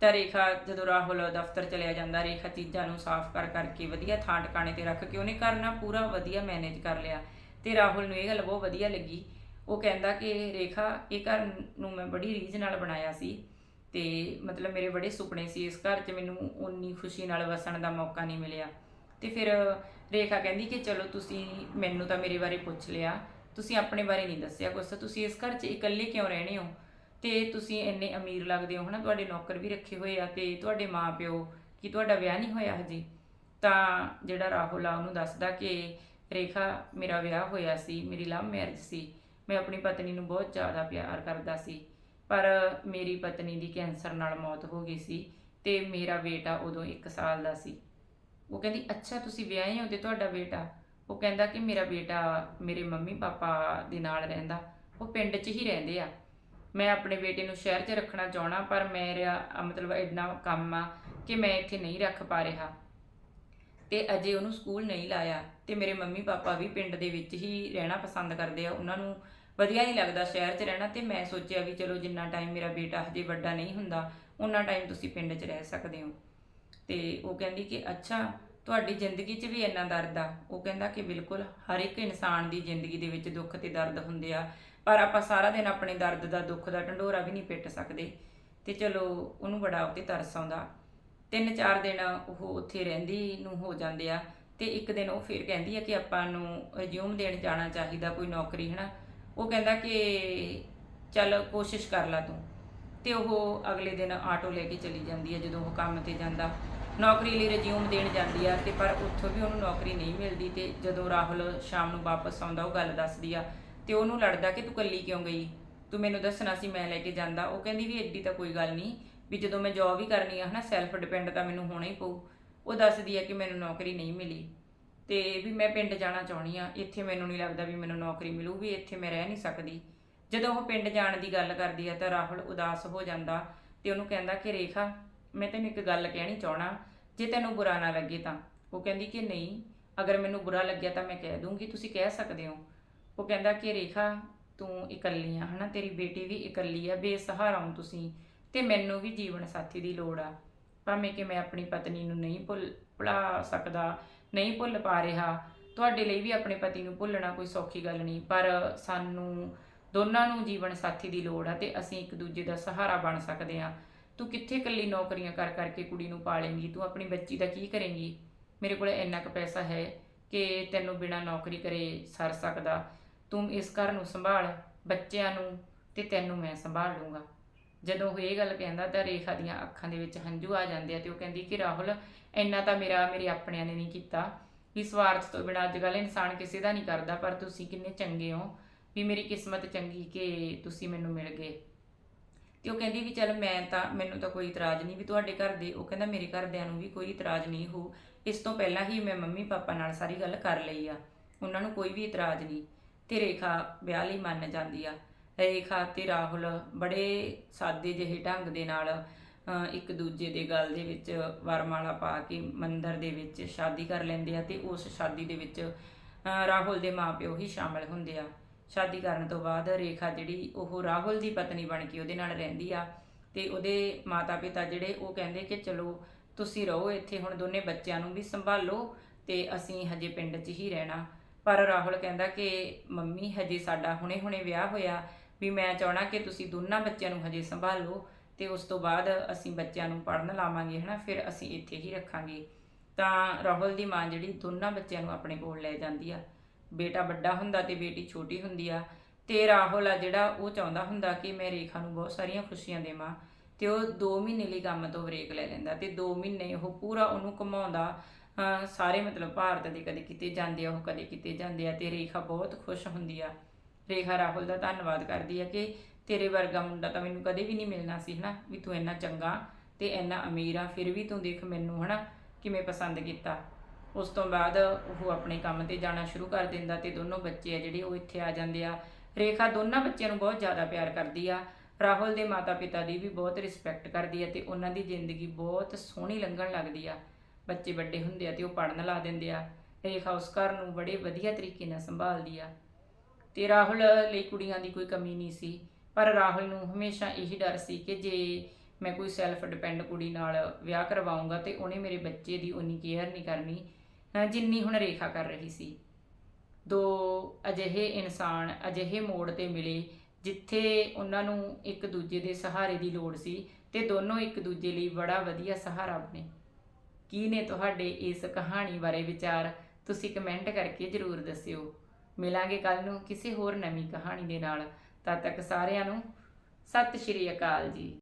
ਤਾਂ ਰੇਖਾ ਜਦੋਂ ਰਾਹੁਲ ਦਫ਼ਤਰ ਚਲਿਆ ਜਾਂਦਾ, ਰੇਖਾ ਚੀਜ਼ਾਂ ਨੂੰ ਸਾਫ਼ ਕਰ ਕਰਕੇ ਵਧੀਆ ਥਾਂ ਟਿਕਾਣੇ ਤੇ ਰੱਖ ਕੇ ਉਹਨੇ ਘਰ ਨਾ ਪੂਰਾ ਵਧੀਆ ਮੈਨੇਜ ਕਰ ਲਿਆ। ਤੇ ਰਾਹੁਲ ਨੂੰ ਇਹ ਗੱਲ ਬਹੁਤ ਵਧੀਆ ਲੱਗੀ। ਉਹ ਕਹਿੰਦਾ ਕਿ ਰੇਖਾ, ਇਹ ਘਰ ਨੂੰ ਮੈਂ ਬੜੀ ਰੀਝ ਨਾਲ ਬਣਾਇਆ ਸੀ ਤੇ ਮਤਲਬ ਮੇਰੇ ਬੜੇ ਸੁਪਨੇ ਸੀ। ਇਸ ਘਰ 'ਚ ਮੈਨੂੰ ਉਨੀ ਖੁਸ਼ੀ ਨਾਲ ਵਸਣ ਦਾ ਮੌਕਾ ਨਹੀਂ ਮਿਲਿਆ। ਤੇ ਫਿਰ ਰੇਖਾ ਕਹਿੰਦੀ ਕਿ ਚਲੋ ਤੁਸੀਂ ਮੈਨੂੰ ਤਾਂ ਮੇਰੇ ਬਾਰੇ ਪੁੱਛ ਲਿਆ। ਤੁਸੀਂ ਆਪਣੇ ਬਾਰੇ ਨਹੀਂ ਦੱਸਿਆ ਕੁਛ। ਤੁਸੀਂ ਇਸ ਘਰ 'ਚ ਇਕੱਲੇ ਕਿਉਂ ਰਹਿਣੇ ਹੋ? ਤੇ ਤੁਸੀਂ ਇੰਨੇ ਅਮੀਰ ਲੱਗਦੇ ਹੋ, ਹਨਾ? ਤੁਹਾਡੇ ਨੌਕਰ ਵੀ ਰੱਖੇ ਹੋਏ ਆ ਤੇ ਤੁਹਾਡੇ ਮਾਪਿਓ ਕਿ ਤੁਹਾਡਾ ਵਿਆਹ ਨਹੀਂ ਹੋਇਆ ਹਜੇ? ਤਾਂ ਜਿਹੜਾ ਰਾਹੁਲ ਆ, ਉਹਨੂੰ ਦੱਸਦਾ ਕਿ ਰੇਖਾ, ਮੇਰਾ ਵਿਆਹ ਹੋਇਆ ਸੀ, ਮੇਰੀ ਲਵ ਮੈਰਿਜ ਸੀ। ਮੈਂ ਆਪਣੀ ਪਤਨੀ ਨੂੰ ਬਹੁਤ ਜ਼ਿਆਦਾ ਪਿਆਰ ਕਰਦਾ ਸੀ, ਪਰ ਮੇਰੀ ਪਤਨੀ ਦੀ ਕੈਂਸਰ ਨਾਲ ਮੌਤ ਹੋ ਗਈ ਸੀ ਤੇ ਮੇਰਾ ਬੇਟਾ ਉਦੋਂ 1 ਸਾਲ ਦਾ ਸੀ। ਉਹ ਕਹਿੰਦੀ, ਅੱਛਾ, ਤੁਸੀਂ ਵਿਆਹੇ ਹੋ ਤੇ ਤੁਹਾਡਾ ਬੇਟਾ? ਉਹ ਕਹਿੰਦਾ ਕਿ ਮੇਰਾ ਬੇਟਾ ਮੇਰੇ ਮੰਮੀ ਪਾਪਾ ਦੇ ਨਾਲ ਰਹਿੰਦਾ, ਉਹ ਪਿੰਡ 'ਚ ਹੀ ਰਹਿੰਦੇ ਆ। ਮੈਂ ਆਪਣੇ ਬੇਟੇ ਨੂੰ ਸ਼ਹਿਰ 'ਚ ਰੱਖਣਾ ਚਾਹਣਾ ਪਰ ਮੇਰਾ ਮਤਲਬ ਇੰਨਾ ਕੰਮ ਆ ਕਿ ਮੈਂ ਇੱਥੇ ਨਹੀਂ ਰੱਖ ਪਾ ਰਿਹਾ। ਤੇ ਅਜੇ ਉਹਨੂੰ ਸਕੂਲ ਨਹੀਂ ਲਾਇਆ ਤੇ ਮੇਰੇ ਮੰਮੀ ਪਾਪਾ ਵੀ ਪਿੰਡ ਦੇ ਵਿੱਚ ਹੀ ਰਹਿਣਾ ਪਸੰਦ ਕਰਦੇ ਆ। ਉਹਨਾਂ ਨੂੰ ਵਧੀਆ ਨਹੀਂ ਲੱਗਦਾ ਸ਼ਹਿਰ 'ਚ ਰਹਿਣਾ ਤੇ ਮੈਂ ਸੋਚਿਆ ਵੀ ਚਲੋ ਜਿੰਨਾ ਟਾਈਮ ਮੇਰਾ ਬੇਟਾ ਹਜੇ ਵੱਡਾ ਨਹੀਂ ਹੁੰਦਾ ਉਹਨਾਂ ਟਾਈਮ ਤੁਸੀਂ ਪਿੰਡ 'ਚ ਰਹਿ ਸਕਦੇ ਹੋ। ਤੇ ਉਹ ਕਹਿੰਦੀ ਕਿ ਅੱਛਾ, ਤੁਹਾਡੀ ਜ਼ਿੰਦਗੀ 'ਚ ਵੀ ਇੰਨਾ ਦਰਦ ਆ। ਉਹ ਕਹਿੰਦਾ ਕਿ ਬਿਲਕੁਲ ਹਰ ਇੱਕ ਇਨਸਾਨ ਦੀ ਜ਼ਿੰਦਗੀ ਦੇ ਵਿੱਚ ਦੁੱਖ ਤੇ ਦਰਦ ਹੁੰਦੇ ਆ। ਪਰ ਆਪਾਂ ਸਾਰਾ ਦਿਨ ਆਪਣੇ ਦਰਦ ਦਾ, ਦੁੱਖ ਦਾ ਢੰਡੋਰਾ ਵੀ ਨਹੀਂ ਪਿੱਟ ਸਕਦੇ। ਤੇ ਚਲੋ, ਉਹਨੂੰ ਬੜਾ ਉੱਤੇ ਤਰਸ ਆਉਂਦਾ। ਤਿੰਨ ਚਾਰ ਦਿਨ ਉਹ ਉੱਥੇ ਰਹਿੰਦੀ ਨੂੰ ਹੋ ਜਾਂਦੇ ਆ। ਤੇ ਇੱਕ ਦਿਨ ਉਹ ਫਿਰ ਕਹਿੰਦੀ ਆ ਕਿ ਆਪਾਂ ਨੂੰ ਰਿਜ਼ਿਊਮ ਦੇਣ ਜਾਣਾ ਚਾਹੀਦਾ, ਕੋਈ ਨੌਕਰੀ, ਹਨਾ। ਉਹ ਕਹਿੰਦਾ ਕਿ ਚੱਲ ਕੋਸ਼ਿਸ਼ ਕਰ ਲੈ ਤੂੰ। ਤੇ ਉਹ ਅਗਲੇ ਦਿਨ ਆਟੋ ਲੈ ਕੇ ਚਲੀ ਜਾਂਦੀ ਹੈ ਜਦੋਂ ਉਹ ਕੰਮ ਤੇ ਜਾਂਦਾ। ਨੌਕਰੀ ਲਈ ਰਿਜ਼ਿਊਮ ਦੇਣ ਜਾਂਦੀ ਆ ਤੇ ਪਰ ਉੱਥੋਂ ਵੀ ਉਹਨੂੰ ਨੌਕਰੀ ਨਹੀਂ ਮਿਲਦੀ ਤੇ ਜਦੋਂ ਰਾਹੁਲ ਸ਼ਾਮ ਨੂੰ ਵਾਪਸ ਆਉਂਦਾ, ਉਹ ਗੱਲ ਦੱਸਦੀ ਆ ਤੇ ਉਹਨੂੰ ਲੜਦਾ ਕਿ ਤੂੰ ਕੱਲੀ ਕਿਉਂ ਗਈ? ਤੂੰ ਮੈਨੂੰ ਦੱਸਣਾ ਸੀ ਮੈਂ ਲੈ ਕੇ ਜਾਂਦਾ। ਉਹ ਕਹਿੰਦੀ ਵੀ ਐਡੀ ਤਾਂ ਕੋਈ ਗੱਲ ਨਹੀਂ, ਵੀ ਜਦੋਂ ਮੈਂ ਜੌਬ ਹੀ ਕਰਨੀ ਆ ਹਨਾ ਸੈਲਫ ਡਿਪੈਂਡ ਤਾਂ ਮੈਨੂੰ ਹੋਣਾ ਹੀ ਪਊ। ਉਹ ਦੱਸਦੀ ਆ ਕਿ ਮੈਨੂੰ ਨੌਕਰੀ ਨਹੀਂ ਮਿਲੀ। ਤੇ ਵੀ ਮੈਂ ਪਿੰਡ ਜਾਣਾ ਚਾਹੁੰਦੀ ਆ। ਇੱਥੇ ਮੈਨੂੰ ਨਹੀਂ ਲੱਗਦਾ ਵੀ ਮੈਨੂੰ ਨੌਕਰੀ ਮਿਲੂ, ਵੀ ਇੱਥੇ ਮੈਂ ਰਹਿ ਨਹੀਂ ਸਕਦੀ। ਜਦੋਂ ਉਹ ਪਿੰਡ ਜਾਣ ਦੀ ਗੱਲ ਕਰਦੀ ਆ ਤਾਂ ਰਾਹੁਲ ਉਦਾਸ ਹੋ ਜਾਂਦਾ ਤੇ ਉਹਨੂੰ ਕਹਿੰਦਾ ਕਿ ਰੇਖਾ, ਮੈਂ ਤੈਨੂੰ ਇੱਕ ਗੱਲ ਕਹਿਣੀ ਚਾਹਣਾ ਜੇ ਤੈਨੂੰ ਬੁਰਾ ਨਾ ਲੱਗੇ ਤਾਂ। ਉਹ ਕਹਿੰਦੀ ਕਿ ਨਹੀਂ, ਅਗਰ ਮੈਨੂੰ ਬੁਰਾ ਲੱਗਿਆ ਤਾਂ ਮੈਂ ਕਹਿ ਦੂੰਗੀ, ਤੁਸੀਂ ਕਹਿ ਸਕਦੇ ਹੋ। ਉਹ ਕਹਿੰਦਾ ਕਿ ਰੇਖਾ, ਤੂੰ ਇਕੱਲੀ ਆ, ਹਨਾ? ਤੇਰੀ ਬੇਟੀ ਵੀ ਇਕੱਲੀ ਆ, ਬੇਸਹਾਰਾ ਹੋ ਤੁਸੀਂ ਤੇ ਮੈਨੂੰ ਵੀ ਜੀਵਨ ਸਾਥੀ ਦੀ ਲੋੜ ਆ। ਭਾਵੇਂ ਕਿ ਮੈਂ ਆਪਣੀ ਪਤਨੀ ਨੂੰ ਨਹੀਂ ਭੁੱਲ, ਭੁਲਾ ਸਕਦਾ, ਨਹੀਂ ਭੁੱਲ ਪਾ ਰਿਹਾ, ਤੁਹਾਡੇ ਲਈ ਵੀ ਆਪਣੇ ਪਤੀ ਨੂੰ ਭੁੱਲਣਾ ਕੋਈ ਸੌਖੀ ਗੱਲ ਨਹੀਂ, ਪਰ ਸਾਨੂੰ ਦੋਨਾਂ ਨੂੰ ਜੀਵਨ ਸਾਥੀ ਦੀ ਲੋੜ ਆ ਤੇ ਅਸੀਂ ਇੱਕ ਦੂਜੇ ਦਾ ਸਹਾਰਾ ਬਣ ਸਕਦੇ ਆ। ਤੂੰ ਕਿੱਥੇ ਇਕੱਲੀ ਨੌਕਰੀਆਂ ਕਰ ਕਰਕੇ ਕੁੜੀ ਨੂੰ ਪਾਲੇਂਗੀ? ਤੂੰ ਆਪਣੀ ਬੱਚੀ ਦਾ ਕੀ ਕਰੇਂਗੀ? ਮੇਰੇ ਕੋਲ ਇੰਨਾ ਕੁ ਪੈਸਾ ਹੈ ਕਿ ਤੈਨੂੰ ਬਿਨਾ ਨੌਕਰੀ ਕਰੇ ਸਰ ਸਕਦਾ। ਤੂੰ ਇਸ ਘਰ ਨੂੰ ਸੰਭਾਲ, ਬੱਚਿਆਂ ਨੂੰ ਤੇ ਤੈਨੂੰ ਮੈਂ ਸੰਭਾਲ ਲੂੰਗਾ ਜਦੋਂ ਉਹ ਇਹ ਗੱਲ ਕਹਿੰਦਾ ਤਾਂ ਰੇਖਾ ਦੀਆਂ ਅੱਖਾਂ ਦੇ ਵਿੱਚ ਹੰਝੂ ਆ ਜਾਂਦੇ ਆ ਤੇ ਉਹ ਕਹਿੰਦੀ ਕਿ ਰਾਹੁਲ, ਇੰਨਾ ਤਾਂ ਮੇਰਾ, ਮੇਰੇ ਆਪਣਿਆਂ ਨੇ ਨਹੀਂ ਕੀਤਾ। ਵੀ ਸਵਾਰਥ ਤੋਂ ਬਿਨਾਂ ਅੱਜ ਕੱਲ੍ਹ ਇਨਸਾਨ ਕਿਸੇ ਦਾ ਨਹੀਂ ਕਰਦਾ, ਪਰ ਤੁਸੀਂ ਕਿੰਨੇ ਚੰਗੇ ਹੋ ਵੀ ਮੇਰੀ ਕਿਸਮਤ ਚੰਗੀ ਕਿ ਤੁਸੀਂ ਮੈਨੂੰ ਮਿਲ ਗਏ। ਤੇ ਉਹ ਕਹਿੰਦੀ ਵੀ ਚੱਲ ਮੈਂ ਤਾਂ, ਮੈਨੂੰ ਤਾਂ ਕੋਈ ਇਤਰਾਜ਼ ਨਹੀਂ ਵੀ ਤੁਹਾਡੇ ਘਰ ਦੇ, ਉਹ ਕਹਿੰਦਾ ਮੇਰੇ ਘਰਦਿਆਂ ਨੂੰ ਵੀ ਕੋਈ ਇਤਰਾਜ਼ ਨਹੀਂ ਹੋ। ਇਸ ਤੋਂ ਪਹਿਲਾਂ ਹੀ ਮੈਂ ਮੰਮੀ ਪਾਪਾ ਨਾਲ ਸਾਰੀ ਗੱਲ ਕਰ ਲਈ ਆ। ਉਹਨਾਂ ਨੂੰ ਕੋਈ ਵੀ ਇਤਰਾਜ਼ ਨਹੀਂ। ਤੇ ਰੇਖਾ ਵਿਆਹ ਲਈ ਮੰਨ ਜਾਂਦੀ ਆ। ਰੇਖਾ ਤੇ ਰਾਹੁਲ ਬੜੇ ਸਾਦੇ ਜਿਹੇ ਢੰਗ ਦੇ ਨਾਲ ਇੱਕ ਦੂਜੇ ਦੇ ਗਲ ਦੇ ਵਿੱਚ ਵਰਮਾਲਾ ਪਾ ਕੇ ਮੰਦਰ ਦੇ ਵਿੱਚ ਸ਼ਾਦੀ ਕਰ ਲੈਂਦੇ ਆ ਤੇ ਉਸ ਸ਼ਾਦੀ ਦੇ ਵਿੱਚ ਰਾਹੁਲ ਦੇ ਮਾਪਿਓ ਹੀ ਸ਼ਾਮਲ ਹੁੰਦੇ ਆ। ਸ਼ਾਦੀ ਕਰਨ ਤੋਂ ਬਾਅਦ ਰੇਖਾ ਜਿਹੜੀ, ਉਹ ਰਾਹੁਲ ਦੀ ਪਤਨੀ ਬਣ ਕੇ ਉਹਦੇ ਨਾਲ ਰਹਿੰਦੀ ਆ ਤੇ ਉਹਦੇ ਮਾਤਾ-ਪਿਤਾ ਜਿਹੜੇ, ਉਹ ਕਹਿੰਦੇ ਕਿ ਚਲੋ ਤੁਸੀਂ ਰਹੋ ਇੱਥੇ, ਹੁਣ ਦੋਨੇ ਬੱਚਿਆਂ ਨੂੰ ਵੀ ਸੰਭਾਲੋ ਤੇ ਅਸੀਂ ਹਜੇ ਪਿੰਡ 'ਚ ਹੀ ਰਹਿਣਾ। ਪਰ ਰਾਹੁਲ ਕਹਿੰਦਾ ਕਿ ਮੰਮੀ ਹਜੇ ਸਾਡਾ ਹੁਣੇ-ਹੁਣੇ ਵਿਆਹ ਹੋਇਆ, ਵੀ ਮੈਂ ਚਾਹਣਾ ਕਿ ਤੁਸੀਂ ਦੋਨਾਂ ਬੱਚਿਆਂ ਨੂੰ ਹਜੇ ਸੰਭਾਲੋ ਤੇ ਉਸ ਤੋਂ ਬਾਅਦ ਅਸੀਂ ਬੱਚਿਆਂ ਨੂੰ ਪੜਨ ਲਾਵਾਂਗੇ, ਹਨਾ, ਫਿਰ ਅਸੀਂ ਇੱਥੇ ਹੀ ਰੱਖਾਂਗੇ। ਤਾਂ ਰਾਹੁਲ ਦੀ ਮਾਂ ਜਿਹੜੀ ਦੋਨਾਂ ਬੱਚਿਆਂ ਨੂੰ ਆਪਣੇ ਕੋਲ ਲੈ ਜਾਂਦੀ ਆ। ਬੇਟਾ ਵੱਡਾ ਹੁੰਦਾ ਤੇ ਬੇਟੀ ਛੋਟੀ ਹੁੰਦੀ ਆ। ਤੇ ਰਾਹੁਲ ਆ ਜਿਹੜਾ ਉਹ ਚਾਹੁੰਦਾ ਹੁੰਦਾ ਕਿ ਮੈਂ ਰੇਖਾ ਨੂੰ ਬਹੁਤ ਸਾਰੀਆਂ ਖੁਸ਼ੀਆਂ ਦੇਵਾਂ ਤੇ ਉਹ 2 ਮਹੀਨੇ ਲਈ ਕੰਮ ਤੋਂ ਬ੍ਰੇਕ ਲੈ ਲੈਂਦਾ ਤੇ 2 ਮਹੀਨੇ ਉਹ ਪੂਰਾ ਉਹਨੂੰ ਘੁਮਾਉਂਦਾ ਸਾਰੇ ਮਤਲਬ ਭਾਰਤ ਦੇ ਕਦੇ ਕਿਤੇ ਜਾਂਦੇ ਆ, ਉਹ ਕਦੇ ਕਿਤੇ ਜਾਂਦੇ ਆ ਤੇ ਰੇਖਾ ਬਹੁਤ ਖੁਸ਼ ਹੁੰਦੀ ਆ। ਰੇਖਾ ਰਾਹੁਲ ਦਾ ਧੰਨਵਾਦ ਕਰਦੀ ਆ ਕਿ ਤੇਰੇ ਵਰਗਾ ਮੁੰਡਾ ਤਾਂ ਮੈਨੂੰ ਕਦੇ ਵੀ ਨਹੀਂ ਮਿਲਣਾ ਸੀ, ਹਨਾ? ਵੀ ਤੂੰ ਇੰਨਾ ਚੰਗਾ ਤੇ ਇੰਨਾ ਅਮੀਰ ਆ, ਫਿਰ ਵੀ ਤੂੰ ਦੇਖ ਮੈਨੂੰ, ਹਨਾ? ਕਿਵੇਂ ਪਸੰਦ ਕੀਤਾ। ਉਸ ਤੋਂ ਬਾਅਦ ਉਹ ਆਪਣੇ ਕੰਮ ਤੇ ਜਾਣਾ ਸ਼ੁਰੂ ਕਰ ਦਿੰਦਾ ਤੇ ਦੋਨੋਂ ਬੱਚੇ ਆ ਜਿਹੜੇ, ਉਹ ਇੱਥੇ ਆ ਜਾਂਦੇ ਆ। ਰੇਖਾ ਦੋਨਾਂ ਬੱਚਿਆਂ ਨੂੰ ਬਹੁਤ ਜ਼ਿਆਦਾ ਪਿਆਰ ਕਰਦੀ ਆ। ਰਾਹੁਲ ਦੇ ਮਾਤਾ-ਪਿਤਾ ਦੀ ਵੀ ਬਹੁਤ ਰਿਸਪੈਕਟ ਕਰਦੀ ਆ ਤੇ ਉਹਨਾਂ ਦੀ ਜ਼ਿੰਦਗੀ ਬਹੁਤ ਸੋਹਣੀ ਲੰਘਣ ਲੱਗਦੀ ਆ। ਬੱਚੇ ਵੱਡੇ ਹੁੰਦੇ ਆ ਤੇ ਉਹ ਪੜਨ ਲਾ ਦਿੰਦੇ ਆ ਰੇਖਾ ਉਸ ਘਰ ਨੂੰ ਬੜੇ ਵਧੀਆ ਤਰੀਕੇ ਨਾਲ ਸੰਭਾਲਦੀ ਆ। ਤੇ ਰਾਹੁਲ ਲਈ ਕੁੜੀਆਂ ਦੀ ਕੋਈ ਕਮੀ ਨਹੀਂ ਸੀ, ਪਰ ਰਾਹੁਲ ਨੂੰ ਹਮੇਸ਼ਾ ਇਹੀ ਡਰ ਸੀ ਕਿ ਜੇ ਮੈਂ ਕੋਈ ਸੈਲਫ ਡਿਪੈਂਡ ਕੁੜੀ ਨਾਲ ਵਿਆਹ ਕਰਵਾਉਂਗਾ ਤੇ ਉਹਨੇ ਮੇਰੇ ਬੱਚੇ ਦੀ ਉਨੀ ਕੇਅਰ ਨਹੀਂ ਕਰਨੀ ਜਿੰਨੀ ਹੁਣ ਰੇਖਾ ਕਰ ਰਹੀ ਸੀ। ਦੋ ਅਜਿਹੇ ਇਨਸਾਨ ਅਜਿਹੇ ਮੋੜ ਤੇ ਮਿਲੇ ਜਿੱਥੇ ਉਹਨਾਂ ਨੂੰ ਇੱਕ ਦੂਜੇ ਦੇ ਸਹਾਰੇ ਦੀ ਲੋੜ ਸੀ ਤੇ ਦੋਨੋਂ ਇੱਕ ਦੂਜੇ ਲਈ ਬੜਾ ਵਧੀਆ ਸਹਾਰਾ ਬਣੇ। ਕੀ ਨੇ ਤੁਹਾਡੇ ਇਸ ਕਹਾਣੀ ਬਾਰੇ ਵਿਚਾਰ? ਤੁਸੀਂ ਕਮੈਂਟ ਕਰਕੇ ਜਰੂਰ ਦੱਸਿਓ। ਮਿਲਾਂਗੇ ਕੱਲ ਨੂੰ ਕਿਸੇ ਹੋਰ ਨਵੀਂ ਕਹਾਣੀ ਦੇ ਨਾਲ। ਤਦ ਤੱਕ ਸਾਰਿਆਂ ਨੂੰ ਸਤਿ ਸ਼੍ਰੀ ਅਕਾਲ ਜੀ।